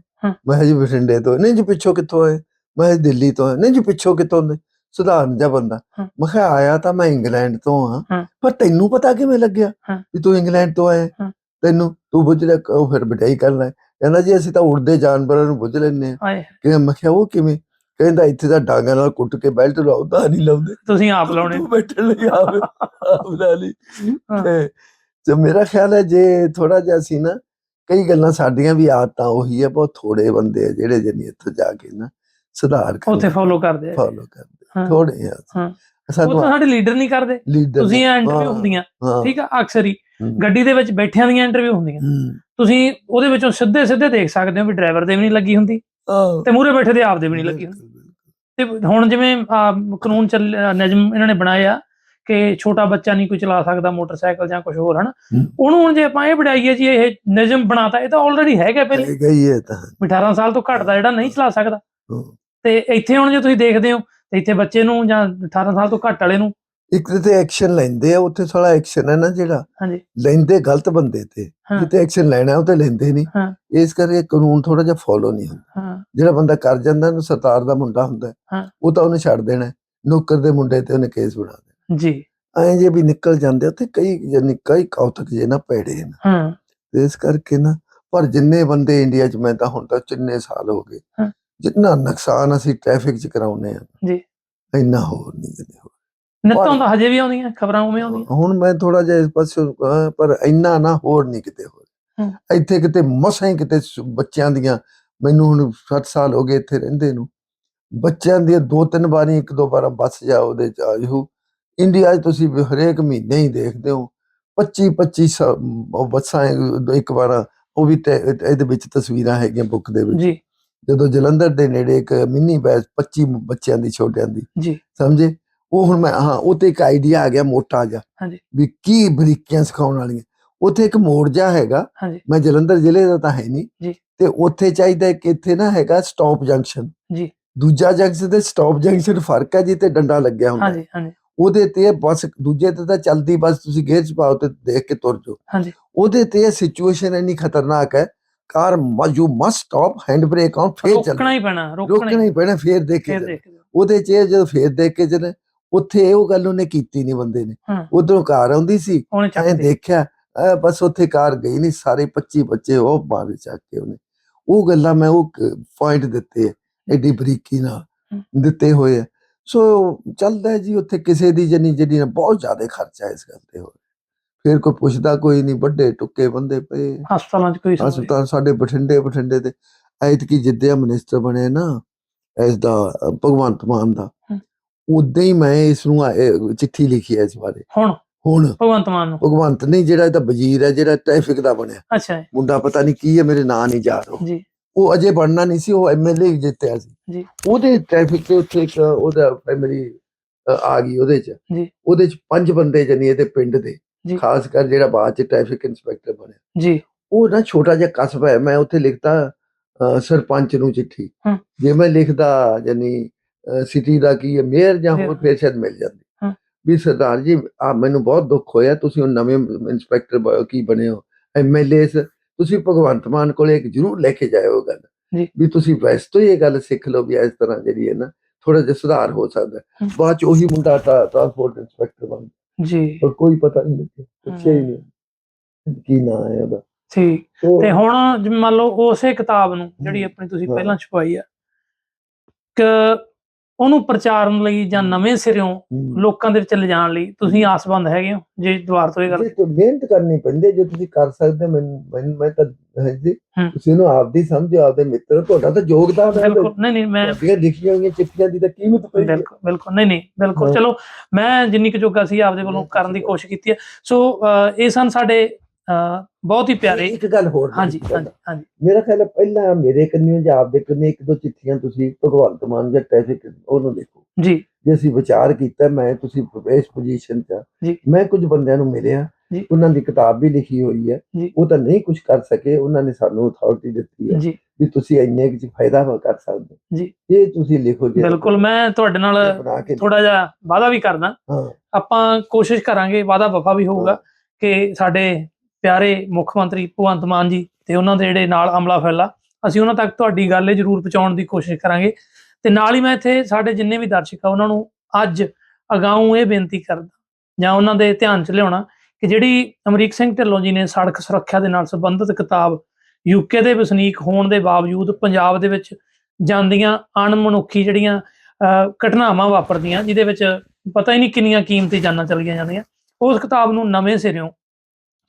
ਮੈਂ ਜੀ ਬਠਿੰਡੇ ਤੋਂ ਨਹੀਂ ਜੀ ਪਿੱਛੋਂ ਕਿੱਥੋਂ ਆਏ ਮੈਂ ਜੀ ਦਿੱਲੀ ਤੋਂ ਆਏ ਨਹੀਂ ਜੀ ਪਿੱਛੋਂ ਕਿੱਥੋਂ ਦੇ ਸੁਧਾਰਨ ਜਿਹਾ ਬੰਦਾ। ਮੈਂ ਕਿਹਾ ਆਇਆ ਤਾਂ ਮੈਂ ਇੰਗਲੈਂਡ ਤੋਂ ਹਾਂ। ਪਰ ਤੈਨੂੰ ਪਤਾ ਕਿਵੇਂ ਲੱਗਿਆ। ਵੀ ਤੂੰ ਇੰਗਲੈਂਡ ਤੋਂ ਆਇਆ ਹਾਂ। ਤੈਨੂੰ ਤੂੰ ਬੁੱਝ ਲੈ ਉਹ ਫਿਰ ਬਟਾਈ ਕਰਨਾ। ਕਹਿੰਦਾ ਜੀ ਅਸੀਂ ਤਾਂ ਉੜਦੇ ਜਾਨਵਰਾਂ ਨੂੰ ਬੁੱਝ ਹਾਂ। ਆਏ ਕਿ ਮੈਂ ਕਿਹਾ ਉਹ ਕਿਵੇਂ? ਕਹਿੰਦਾ ਇੱਥੇ ਤਾਂ ਡਾਂਗਾਂ ਨਾਲ ਕੁੱਟ ਕੇ ਬੈਲਟ ਲਾਉਂਦਾ ਨਹੀਂ ਲਾਉਂਦੇ। ਤੁਸੀਂ ਆਪ ਲਾਉਣੇ। ਤੂੰ ਬੈਠਣ ਲਈ ਆਪ ਆਪ ਲਾ ਲਈ। ਹਾਂ। ਤੇ ਤੇ ਮੇਰਾ ਖਿਆਲ ਹੈ ਜੇ ਥੋੜਾ ਜਿਹਾ ਸੀ ਨਾ ਕਈ ਗੱਲਾਂ ਸਾਡੀਆਂ ਵੀ ਆਦਤਾਂ ਉਹੀ ਹੈ ਬਹੁਤ ਥੋੜੇ ਬੰਦੇ ਆ ਜਿਹੜੇ ਜਨੀ ਇੱਥੋਂ ਜਾ ਕੇ ਨਾ ਸੁਧਾਰ ਉੱਥੇ ਫੋਲੋ ਕਰਦੇ ਆ। ਫਾਲੋ ਕਰਦੇ ਹਾਂ। ਥੋੜੇ ਆ। ਹਾਂ। ਉਹ ਸਾਨੂੰ ਤਾਂ ਸਾਡੇ ਲੀਡਰ ਨਹੀਂ ਕਰਦੇ। ਲੀਡਰ ਤੁਸੀਂ ਇੰਟਰਵਿਊ ਹੁੰਦੀਆਂ। ਠੀਕ ਆ ਅਕਸਰ ਹੀ। ਗੱਡੀ ਦੇ ਵਿੱਚ ਬੈਠਿਆਂ ਦੀਆਂ ਇੰਟਰਵਿਊ ਹੁੰਦੀਆਂ। ਤੁਸੀਂ ਉਹਦੇ ਵਿੱਚੋਂ ਸਿੱਧੇ ਸਿੱਧੇ ਦੇਖ ਸਕਦੇ ਹੋ ਵੀ ਡਰਾਈਵਰ ਦੇ ਵੀ ਨਹੀਂ ਲੱਗੀ ਹੁੰਦੀ ਤੇ ਮੂਹਰੇ ਬੈਠੇ ਦੇ ਆਪ ਦੇ ਵੀ ਨਹੀਂ ਲੱਗੀ ਹੁੰਦੀ ਤੇ ਹੁਣ ਜਿਵੇਂ ਕਾਨੂੰਨ ਚੱਲ ਨਿਯਮ ਇਹਨਾਂ ਨੇ ਬਣਾਏ ਆ ਕਿ ਛੋਟਾ ਬੱਚਾ ਨਹੀਂ ਕੋਈ ਚਲਾ ਸਕਦਾ ਮੋਟਰਸਾਈਕਲ ਜਾਂ ਕੁਝ ਹੋਰ ਹਨਾ। ਉਹਨੂੰ ਹੁਣ ਜੇ ਆਪਾਂ ਇਹ ਵਡਾਈਏ ਜੀ ਇਹ ਨਿਯਮ ਬਣਾਤਾ ਇਹ ਤਾਂ ਆਲਰੇਡੀ ਹੈਗਾ ਪਹਿਲੇ। ਹੈਗਾ ਹੀ ਤਾਂ। ਵੀ 18 ਸਾਲ ਤੋਂ ਘੱਟ ਦਾ ਜਿਹੜਾ ਨਹੀਂ ਚਲਾ ਸਕਦਾ। ਤੇ ਇੱਥੇ ਹੁਣ ਜੇ ਤੁਸੀਂ ਦੇਖਦੇ ਹੋ ਤੇ ਇੱਥੇ ਬੱਚੇ ਨੂੰ ਜਾਂ 18 ਸਾਲ ਤੋਂ ਘੱਟ ਵਾਲੇ ਨੂੰ ਇੱਕ ਤੇ ਐਕਸ਼ਨ ਲੈਂਦੇ ਆ ਉੱਥੇ ਥੋੜਾ ਐਕਸ਼ਨ ਹੈ ਨਾ ਜਿਹੜਾ ਹਾਂਜੀ ਲੈਂਦੇ ਗਲਤ ਬੰਦੇ ਤੇ ਹਾਂ। ਜਿੱਤੇ ਐਕਸ਼ਨ ਲੈਣਾ ਉਹ ਤੇ ਲੈਂਦੇ ਨਹੀਂ ਹਾਂ। ਇਸ ਕਰਕੇ ਕਾਨੂੰਨ ਥੋੜਾ ਜਿਹਾ ਫੋਲੋ ਨਹੀਂ ਹੁੰਦਾ ਹਾਂ ਜਿਹੜਾ ਬੰਦਾ ਕਰ ਜਾਂਦਾ ਉਹਨੂੰ ਸਰਦਾਰ ਦਾ ਮੁੰਡਾ ਹੁੰਦਾ ਹੈ, ਹਾਂ। ਉਹ ਤਾਂ ਉਹਨੇ ਛੱਡ ਦੇਣਾ ਹੈ। ਨੌਕਰ ਦੇ ਮੁੰਡੇ ਤੇ ਉਹਨੇ ਕੇਸ ਬਣਾ ਦੇਣਾ ਜੀ ਐਂ ਜੇ ਵੀ ਨਿਕਲ ਜਾਂਦੇ ਉੱਥੇ ਕਈ ਯਾਨੀ ਕਈ ਕੌਤਕ ਜੇ ਨਾ ਪੈੜੇ ਨੇ ਹਾਂ ਤੇ ਇਸ ਕਰਕੇ ਨਾ ਪਰ ਜਿੰਨੇ ਬੰਦੇ ਇੰਡੀਆ 'ਚ ਮੈਂ ਤਾਂ ਹੁਣ ਤੱਕ ਕਿੰਨੇ ਸਾਲ ਹੋ ਗਏ ਹਾਂ। ਜਿੰਨਾ ਨੁਕਸਾਨ ਅਸੀਂ ਟ੍ਰੈਫਿਕ 'ਚ ਕਰਾਉਨੇ ਆ ਜੀ। ਇੰਨਾ ਹੋਰ ਨਹੀਂ ਹੋਰ। ਨਿੱਤੋਂ ਤਾਂ ਹਜੇ ਵੀ ਆਉਂਦੀਆਂ ਖਬਰਾਂ ਉਵੇਂ ਆਉਂਦੀਆਂ। ਹੁਣ ਮੈਂ ਥੋੜਾ ਜਿਹਾ ਇਸ ਪਾਸੇ ਪਰ ਇੰਨਾ ਨਾ ਹੋਰ ਨਹੀਂ ਕਿਤੇ ਹੋਰ। ਇੱਥੇ ਕਿਤੇ ਮਸਾਂ ਕਿਤੇ ਬੱਚਿਆਂ ਦੀਆਂ ਮੈਨੂੰ ਹੁਣ 60 ਸਾਲ ਹੋ ਗਏ ਇੱਥੇ ਰਹਿੰਦੇ ਨੂੰ। ਬੱਚਿਆਂ ਦੀਆਂ ਦੋ ਤਿੰਨ ਵਾਰੀ ਇੱਕ ਦੋ ਵਾਰਾਂ ਬੱਸ ਜਾ ਉਹਦੇ ਚ ਹੋ ਇੰਡੀਆ 'ਚ ਤੁਸੀਂ ਹਰੇਕ ਮਹੀਨੇ ਹੀ ਦੇਖਦੇ ਹੋ। 25 25 ਸ- ਉਹ ਬੱਸਾਂ ਇੱਕ- ਵਾਰ ਉਹ ਵੀ ਇਹਦੇ ਵਿੱਚ ਤਸਵੀਰਾਂ ਹੈਗੀਆਂ ਬੁੱਕ ਦੇ ਵਿੱਚ। ਜੀ। ਜਦੋਂ ਜਲੰਧਰ ਦੇ ਨੇੜੇ ਇੱਕ ਮਿੰਨੀ ਬੈਸ 25 ਬੱਚਿਆਂ ਦੀ ਛੋਟਿਆਂ ਦੀ। ਜੀ। ਸਮਝੇ? ਉਹ ਹੁਣ ਮੈਂ ਹਾਂ ਉਹ ਤੇ ਇੱਕ ਆਈਡੀਆ ਆ ਗਿਆ ਮੋਟਾ ਜਿਹਾ ਹਾਂਜੀ। ਵੀ ਕੀ ਬਰੀਕੀਆਂ ਸਿਖਾਉਣ ਵਾਲੀਆਂ ਉੱਥੇ ਇੱਕ ਮੋੜ ਜਾ ਹੈਗਾ ਹਾਂਜੀ ਮੈਂ ਜਲੰਧਰ ਜ਼ਿਲ੍ਹੇ ਦਾ ਤਾਂ ਹੈ ਨਹੀਂ ਜੀ। ਤੇ ਉੱਥੇ ਚਾਹੀਦਾ ਕਿ ਇੱਥੇ ਨਾ ਹੈਗਾ ਸਟਾਪ ਜੰਕਸ਼ਨ ਜੀ। ਦੂਜਾ ਜੰਕਸ਼ਨ ਤੇ ਸਟਾਪ ਜੰਕਸ਼ਨ ਫ਼ਰਕ ਹੈ ਜੀ ਤੇ ਡੰਡਾ ਲੱਗਿਆ ਹੁੰਦਾ। ਹਾਂਜੀ ਹਾਂਜੀ ਉਹਦੇ ਤੇ ਬੱਸ ਦੂਜੇ ਤੇ ਤਾਂ ਚਲਦੀ ਬੱਸ ਤੁਸੀਂ ਗੇਅਰ ਚ ਪਾਓ ਤੇ ਦੇਖ ਕੇ ਤੁਰ ਜਾਓ ਹਾਂਜੀ ਉਹਦੇ ਤੇ ਸਿਚੁਏਸ਼ਨ ਇੰਨੀ ਖਤਰਨਾਕ ਹੈ car you must stop hand brake on ਫੇਰ ਚੱਲ ਰੋਕਣਾ ਹੀ ਪੈਣਾ ਰੋਕਣਾ ਹੀ ਪੈਣਾ ਫੇਰ ਦੇਖੇ ਦੇਖ ਉਹਦੇ ਚ ਜਦੋਂ ਫੇਰ ਦੇਖ ਕੇ ਜਦ ਉੱਥੇ ਉਹ ਗੱਲ ਉਹਨੇ ਕੀਤੀ ਨਹੀਂ ਬੰਦੇ ਨੇ ਹਾਂ। ਉਧਰੋਂ ਕਾਰ ਆਉਂਦੀ ਸੀ ਐਂ ਦੇਖਿਆ ਬਸ ਉੱਥੇ ਕਾਰ ਗਈ ਨਹੀਂ ਸਾਰੇ 25 ਬੱਚੇ ਉਹ ਮਾਰੇ ਚੱਕ ਕੇ ਉਹਨੇ ਉਹ ਗੱਲਾਂ ਮੈਂ ਉਹ ਪੁਆਇੰਟ ਦਿੱਤੇ ਐਡੀ ਬਰੀਕੀ ਨਾਲ। ਦਿੱਤੇ ਹੋਏ ਆ ਸੋ ਚੱਲਦਾ ਹੈ ਜੀ ਉੱਥੇ ਕਿਸੇ ਦੀ ਜਨੀ ਜਿਹੜੀ ਨਾ ਬਹੁਤ ਜ਼ਿਆਦਾ ਖਰਚਾ ਹੈ ਇਸ ਗੱਲ ਤੇ ਹੋਰ ਫਿਰ ਕੋਈ ਪੁੱਛਦਾ ਕੋਈ ਨਹੀਂ ਵੱਡੇ ਟੁੱਕੇ ਬੰਦੇ ਪਏ ਹਸਪਤਾਲਾਂ 'ਚ ਕੋਈ। ਹਸਪਤਾਲ ਸਾਡੇ ਬਠਿੰਡੇ ਬਠਿੰਡੇ ਦੇ ਐਤਕੀ ਜਿੱਦਿਆ ਮਿਨਿਸਟਰ ਬਣੇ ਨਾ ਇਸ ਦਾ ਭਗਵੰਤ ਮਾਨ ਦਾ। ਉਦਾਂ ਹੀ ਮੈਂ ਇਸ ਨੂੰ ਆ- ਇਹ ਚਿੱਠੀ ਲਿਖੀ ਹੈ ਇਸ ਬਾਰੇ। ਹੁਣ? ਹੁਣ। ਭਗਵੰਤ ਮਾਨ ਨੂੰ? ਭਗਵੰਤ ਨਹੀਂ ਜਿਹੜਾ ਇਹਦਾ ਵਜ਼ੀਰ ਹੈ ਜਿਹੜਾ ਟ੍ਰੈਫਿਕ ਦਾ ਬਣਿਆ। ਅੱਛਾ ਜੀ, ਮੁੰਡਾ ਪਤਾ ਨਹੀਂ ਕੀ ਹੈ ਮੇਰੇ ਨਾਂ ਨਹੀਂ ਜਾ ਰਿਹਾ ਜੀ। ਉਹ ਅਜੇ ਬਣਨਾ ਨਹੀਂ ਸੀ ਉਹ ਐਮਐਲਏ ਜਿੱਤਿਆ ਸੀ। ਜੀ। ਉਹਦੇ ਟ੍ਰੈਫਿਕ ਤੇ ਉੱਥੇ ਇੱਕ ਉਹਦਾ ਪ੍ਰਾਇਮਰੀ ਆ ਗਈ ਉਹਦੇ ਚ। ਜੀ। ਉਹਦੇ ਚ ਪੰਜ ਬੰਦੇ ਜਣੀ ਇਹਦੇ ਪਿੰਡ ਦੇ। ਜੀ। ਖਾਸ ਕਰ ਜਿਹੜਾ ਬਾਅਦ ਚ ਟ੍ਰੈਫਿਕ ਇੰਸਪੈਕਟਰ ਬਣਿਆ। ਜੀ। ਉਹ ਨਾ ਛੋਟਾ ਜਿਹਾ ਕਸਬਾ ਹੈ ਮੈਂ ਉੱਥੇ ਲਿਖਤਾ ਅ, ਸਰਪੰਚ ਨੂੰ ਚਿੱਠੀ। ਹਮ। ਜੇ ਮੈਂ ਲਿਖਦਾ ਯਾਨੀ ਸਿਟੀ ਦਾ ਕੀ ਹੈ ਮੇਅਰ ਜਾਂ ਹੋਰ ਸ਼ਾਇਦ ਮਿਲ ਜਾਂਦੀ। ਵੀ ਸਰਦਾਰ ਜੀ ਆ ਮੈਨੂੰ ਬਹੁਤ ਦੁੱਖ ਹੋਇਆ ਤੁਸੀਂ ਉਹ ਨਵੇਂ ਇੰਸਪੈਕਟਰ ਬ- ਕੀ ਬਣੇ ਹੋ ਐਮਐਲਏਸ ਤੁਸੀਂ ਭਗਵੰਤ ਮਾਨ ਕੋਲੇ ਇੱਕ ਜ਼ਰੂਰ ਲੈ ਕੇ ਜਾਇਓ ਗੱਲ। ਵੀ ਤੁਸੀਂ ਵੈਸੇ ਤੋਂ ਇਹ ਗੱਲ ਸਿੱਖ ਲਓ ਵੀ ਇਸ ਤਰ੍ਹਾਂ ਜਿਹੜੀ ਹੈ ਨਾ ਥੋੜਾ ਜਿਹਾ ਸੁਧਾਰ ਹੋ ਸਕਦਾ। ਬਾਅਦ ਚ ਉਹੀ ਮੁੰਡਾ ਟ੍ਰਾਂਸਪੋਰਟ ਇੰਸਪੈਕਟਰ ਬਣ ਜੀ। ਪਰ ਕੋਈ ਪਤਾ ਨਹੀਂ ਲੱਗਿਆ ਪੁੱਛਿਆ ਹੀ ਨਹੀਂ। ਕੀ ਨਾਂ ਹੈ ਉਹਦਾ। ਠੀਕ ਤੇ ਹੁਣ ਮੰਨ ਲਓ ਉਸੇ ਕਿਤਾਬ ਨੂੰ ਜਿਹੜੀ ਆਪਣੀ ਤੁਸੀਂ। ਪਹਿਲਾਂ ਛਪਾਈ ਆ ਕਿ ਉਹਨੂੰ ਪ੍ਰਚਾਰਨ ਲਈ ਜਾਂ ਨਵੇਂ ਸਿਰਿਓਂ। ਲੋਕਾਂ ਦੇ ਵਿੱਚ ਲਿਜਾਣ ਲਈ ਤੁਸੀਂ ਆਸਬੰਦ ਹੈਗੇ ਹੋ ਜੇ ਦੁਬਾਰ ਤੋਂ ਇਹ ਗੱਲ ਕੋਈ ਮਿਹਨਤ ਕਰਨੀ ਪੈਂਦੀ ਜੇ ਤੁਸੀਂ ਕਰ ਸਕਦੇ ਮੈਨੂੰ- ਮੈਂ ਤਾਂ ਹੈ ਜੀ ਹਮ। ਤੁਸੀਂ ਇਹਨੂੰ ਆਪਦੀ ਸਮਝੋ ਆਪਦੇ ਮਿੱਤਰ ਤੁਹਾਡਾ ਤਾਂ ਯੋਗਦਾਨ ਹੈ ਬਿਲਕੁਲ ਨਹੀਂ ਨਹੀਂ ਮੈਂ ਤੁਹਾਡੀਆਂ ਲਿਖੀਆਂ ਹੋਈਆਂ ਚਿੱਠੀਆਂ ਦੀ ਤਾਂ ਕੀਮਤ ਪਈ ਬਿਲਕੁਲ ਬਿਲਕੁਲ ਨਹੀਂ ਨਹੀਂ ਬਿਲਕੁਲ। ਚਲੋ ਮੈਂ ਜਿੰਨੀ ਕੁ ਜੋਗਾ ਸੀ ਆਪਦੇ ਵੱਲੋਂ ਕਰਨ ਦੀ ਕੋਸ਼ਿਸ਼ ਕੀਤੀ ਹੈ ਸੋ ਇਹ ਸਨ ਸਾਡੇ ਬਹੁਤ ਹੀ ਪਿਆਰੇ ਇੱਕ ਗੱਲ ਹੋਰ ਹਾਂਜੀ ਹਾਂਜੀ ਹਾਂਜੀ ਮੇਰਾ ਖਿਆਲ ਹੈ ਪਹਿਲਾਂ ਮੇਰੇ ਕੰਨਿਓ ਜਾਂ ਆਪਦੇ ਕੰਨਿਓ ਇੱਕ ਦੋ ਚਿੱਠੀਆਂ ਤੁਸੀਂ ਭਗਵੰਤ ਮਾਨ ਜਾਂ ਟ੍ਰੈਫਿਕ ਉਹਨੂੰ ਦੇਖੋ ਜੀ ਜੇ ਅਸੀਂ ਵਿਚਾਰ ਕੀਤਾ ਮੈਂ ਤੁਸੀਂ ਇਸ ਪੋਜੀਸ਼ਨ 'ਚ। ਮੈਂ ਕੁਝ ਬੰਦਿਆਂ ਨੂੰ ਮਿਲਿਆ। ਉਹਨਾਂ ਦੀ ਕਿਤਾਬ ਵੀ ਲਿਖੀ ਹੋਈ ਹੈ। ਉਹ ਤਾਂ ਨਹੀਂ ਕੁਝ ਕਰ ਸਕੇ ਉਹਨਾਂ ਨੇ ਸਾਨੂੰ ਅਥਾਰਟੀ ਦਿੱਤੀ ਹੈ ਜੀ ਵੀ ਤੁਸੀਂ ਇੰਨੇ ਕੁ ਫਾਇਦਾ ਕਰ ਸਕਦੇ। ਜੀ। ਇਹ ਤੁਸੀਂ ਲਿਖੋ ਜੇ ਬਿਲਕੁਲ ਮੈਂ ਤੁਹਾਡੇ ਨਾਲ ਕੇ ਥੋੜਾ ਜਿਹਾ ਵਾਅਦਾ ਵੀ ਕਰਦਾ ਆਪਾਂ ਕੋਸ਼ਿਸ਼ ਕਰਾਂਗੇ ਵਾਅਦਾ ਵਫਾ ਵੀ ਹੋਊਗਾ ਕਿ ਸਾਡੇ ਪਿਆਰੇ ਮੁੱਖ ਮੰਤਰੀ ਭਗਵੰਤ ਮਾਨ ਜੀ ਤੇ ਉਹਨਾਂ ਦੇ ਜਿਹੜੇ ਨਾਲ ਅਮਲਾ ਫੈਲਾ, ਅਸੀਂ ਉਹਨਾਂ ਤੱਕ ਤੁਹਾਡੀ ਗੱਲ ਇਹ ਜ਼ਰੂਰ ਪਹੁੰਚਾਉਣ ਦੀ ਕੋਸ਼ਿਸ਼ ਕਰਾਂਗੇ। ਤੇ ਨਾਲ ਹੀ ਮੈਂ ਇੱਥੇ ਸਾਡੇ ਜਿੰਨੇ ਵੀ ਦਰਸ਼ਕ ਆ, ਉਹਨਾਂ ਨੂੰ ਅੱਜ ਅਗਾਊਂ ਇਹ ਬੇਨਤੀ ਕਰਦਾ, ਜਾਂ ਉਹਨਾਂ ਦੇ ਧਿਆਨ 'ਚ ਲਿਆਉਣਾ ਕਿ ਜਿਹੜੀ ਅਮਰੀਕ ਸਿੰਘ ਢਿੱਲੋਂ ਜੀ ਨੇ ਸੜਕ ਸੁਰੱਖਿਆ ਦੇ ਨਾਲ ਸੰਬੰਧਿਤ ਕਿਤਾਬ ਯੂਕੇ ਦੇ ਵਸਨੀਕ ਹੋਣ ਦੇ ਬਾਵਜੂਦ ਪੰਜਾਬ ਦੇ ਵਿੱਚ ਜਾਂਦੀਆਂ ਅਣਮਨੁੱਖੀ ਜਿਹੜੀਆਂ ਘਟਨਾਵਾਂ ਵਾਪਰਦੀਆਂ, ਜਿਹਦੇ ਵਿੱਚ ਪਤਾ ਹੀ ਨਹੀਂ ਕਿੰਨੀਆਂ ਕੀਮਤੀ ਜਾਨਾਂ ਚਲੀਆਂ ਜਾਂਦੀਆਂ, ਉਸ ਕਿਤਾਬ ਨੂੰ ਨਵੇਂ ਸਿਰਿਓਂ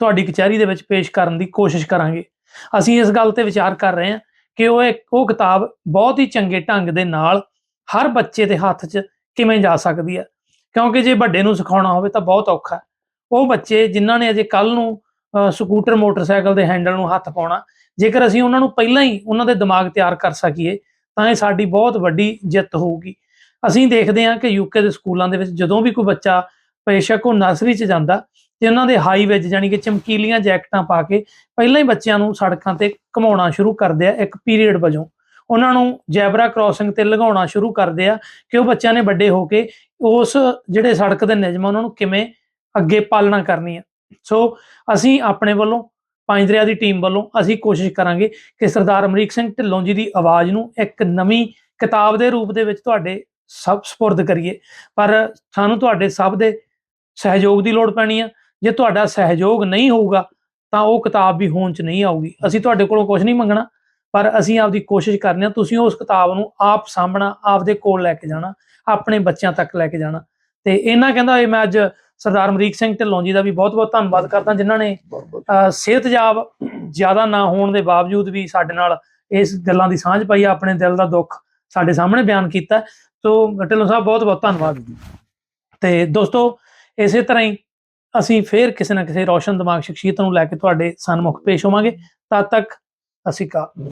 ਤੁਹਾਡੀ ਕਚਹਿਰੀ ਦੇ ਵਿੱਚ ਪੇਸ਼ ਕਰਨ ਦੀ ਕੋਸ਼ਿਸ਼ ਕਰਾਂਗੇ। ਅਸੀਂ ਇਸ ਗੱਲ ਤੇ ਵਿਚਾਰ ਕਰ ਰਹੇ ਹਾਂ ਕਿ ਉਹ ਇੱਕ, ਉਹ ਕਿਤਾਬ ਬਹੁਤ ਹੀ ਚੰਗੇ ਢੰਗ ਦੇ ਨਾਲ ਹਰ ਬੱਚੇ ਦੇ ਹੱਥ 'ਚ ਕਿਵੇਂ ਜਾ ਸਕਦੀ ਹੈ। ਕਿਉਂਕਿ ਜੇ ਵੱਡੇ ਨੂੰ ਸਿਖਾਉਣਾ ਹੋਵੇ ਤਾਂ ਬਹੁਤ ਔਖਾ ਉਹ ਬੱਚੇ ਜਿਨ੍ਹਾਂ ਨੇ ਅਜੇ ਕੱਲ ਨੂੰ ਸਕੂਟਰ, ਮੋਟਰਸਾਈਕਲ ਦੇ ਹੈਂਡਲ ਨੂੰ ਹੱਥ ਪਾਉਣਾ, ਜੇਕਰ ਅਸੀਂ ਉਹਨਾਂ ਨੂੰ ਪਹਿਲਾਂ ਹੀ ਉਹਨਾਂ ਦੇ ਦਿਮਾਗ ਤਿਆਰ ਕਰ ਸਕੀਏ, ਤਾਂ ਇਹ ਸਾਡੀ ਬਹੁਤ ਵੱਡੀ ਜਿੱਤ ਹੋਊਗੀ। ਅਸੀਂ ਦੇਖਦੇ ਹਾਂ ਕਿ ਯੂਕੇ ਦੇ ਸਕੂਲਾਂ ਦੇ ਵਿੱਚ ਜਦੋਂ ਵੀ ਕੋਈ ਬੱਚਾ ਬੇਸ਼ੱਕ ਉਹ ਨਰਸਰੀ 'ਚ ਜਾਂਦਾ ਤੇ ਉਹਨਾਂ ਦੇ ਹਾਈ ਵਿੱਚ ਜਾਨੀ ਕਿ ਚਮਕੀਲੀਆਂ ਜੈਕਟਾਂ ਪਾ ਕੇ ਪਹਿਲਾਂ ਹੀ ਬੱਚਿਆਂ ਨੂੰ ਸੜਕਾਂ ਤੇ ਘਮਾਉਣਾ ਸ਼ੁਰੂ ਕਰਦੇ ਆ, ਇੱਕ ਪੀਰੀਅਡ ਵਜੋਂ। ਉਹਨਾਂ ਨੂੰ ਜੈਬਰਾ ਕ੍ਰਾਸਿੰਗ ਤੇ ਲਗਾਉਣਾ ਸ਼ੁਰੂ ਕਰਦੇ ਆ ਕਿ ਉਹ ਬੱਚਿਆਂ ਨੇ ਵੱਡੇ ਹੋ ਕੇ ਉਸ ਜਿਹੜੇ ਸੜਕ ਦੇ ਨਿਯਮ ਆ, ਉਹਨਾਂ ਨੂੰ ਕਿਵੇਂ ਅੱਗੇ ਪਾਲਣਾ ਕਰਨੀ ਆ। ਸੋ ਅਸੀਂ ਆਪਣੇ ਵੱਲੋਂ, ਪੰਜ ਦਰਿਆ ਦੀ ਟੀਮ ਵੱਲੋਂ ਅਸੀਂ ਕੋਸ਼ਿਸ਼ ਕਰਾਂਗੇ ਕਿ ਸਰਦਾਰ ਅਮਰੀਕ ਸਿੰਘ ਢਿੱਲੋਂ ਜੀ ਦੀ ਆਵਾਜ਼ ਨੂੰ ਇੱਕ ਨਵੀਂ ਕਿਤਾਬ ਦੇ ਰੂਪ ਦੇ ਵਿੱਚ ਤੁਹਾਡੇ ਸਭ ਸਪੁਰਦ ਕਰੀਏ। ਪਰ ਸਾਨੂੰ ਤੁਹਾਡੇ ਸਭ ਦੇ ਸਹਿਯੋਗ ਦੀ ਲੋੜ ਪੈਣੀ ਆ। ਜੇ ਤੁਹਾਡਾ ਸਹਿਯੋਗ ਨਹੀਂ ਹੋਊਗਾ ਤਾਂ ਉਹ ਕਿਤਾਬ ਵੀ ਹੋਂਦ 'ਚ ਨਹੀਂ ਆਊਗੀ। ਅਸੀਂ ਤੁਹਾਡੇ ਕੋਲੋਂ ਕੁਝ ਨਹੀਂ ਮੰਗਣਾ ਪਰ ਅਸੀਂ ਆਪਦੀ ਕੋਸ਼ਿਸ਼ ਕਰਨੀ ਆ ਤੁਸੀਂ ਉਸ ਕਿਤਾਬ ਨੂੰ ਆਪ ਸਾਂਭਣਾ ਆਪਦੇ ਕੋਲ ਲੈ ਕੇ ਜਾਣਾ ਆਪਣੇ ਬੱਚਿਆਂ ਤੱਕ ਲੈ ਕੇ ਜਾਣਾ। ਤੇ ਇਹਨਾਂ ਕਹਿੰਦਾ ਮੈਂ ਅੱਜ ਸਰਦਾਰ ਅਮਰੀਕ ਸਿੰਘ ਢਿੱਲੋਂ ਜੀ ਦਾ ਵੀ ਬਹੁਤ-ਬਹੁਤ ਧੰਨਵਾਦ ਕਰਦਾ ਜਿਨ੍ਹਾਂ ਨੇ ਸਿਹਤਯਾਬ ਜ਼ਿਆਦਾ ਨਾ ਹੋਣ ਦੇ ਬਾਵਜੂਦ ਵੀ ਸਾਡੇ ਨਾਲ ਇਸ ਗੱਲਾਂ ਦੀ ਸਾਂਝ ਪਾਈ ਆ, ਆਪਣੇ ਦਿਲ ਦਾ ਦੁੱਖ ਸਾਡੇ ਸਾਹਮਣੇ ਬਿਆਨ ਕੀਤਾ। ਸੋ ਢਿੱਲੋਂ ਸਾਹਿਬ ਬਹੁਤ-ਬਹੁਤ ਧੰਨਵਾਦ। ਤੇ ਦੋਸਤੋ ਇਸੇ ਤਰ੍ਹਾਂ ਹੀ ਅਸੀਂ ਫੇਰ ਕਿਸੇ ਨਾ ਕਿਸੇ ਰੌਸ਼ਨ ਦਿਮਾਗ ਸ਼ਖਸੀਅਤ ਨੂੰ ਲੈ ਕੇ ਤੁਹਾਡੇ ਸਨਮੁਖ ਪੇਸ਼ ਹੋਵਾਂਗੇ। ਤਦ ਤੱਕ ਅਸੀਂ ਕਾ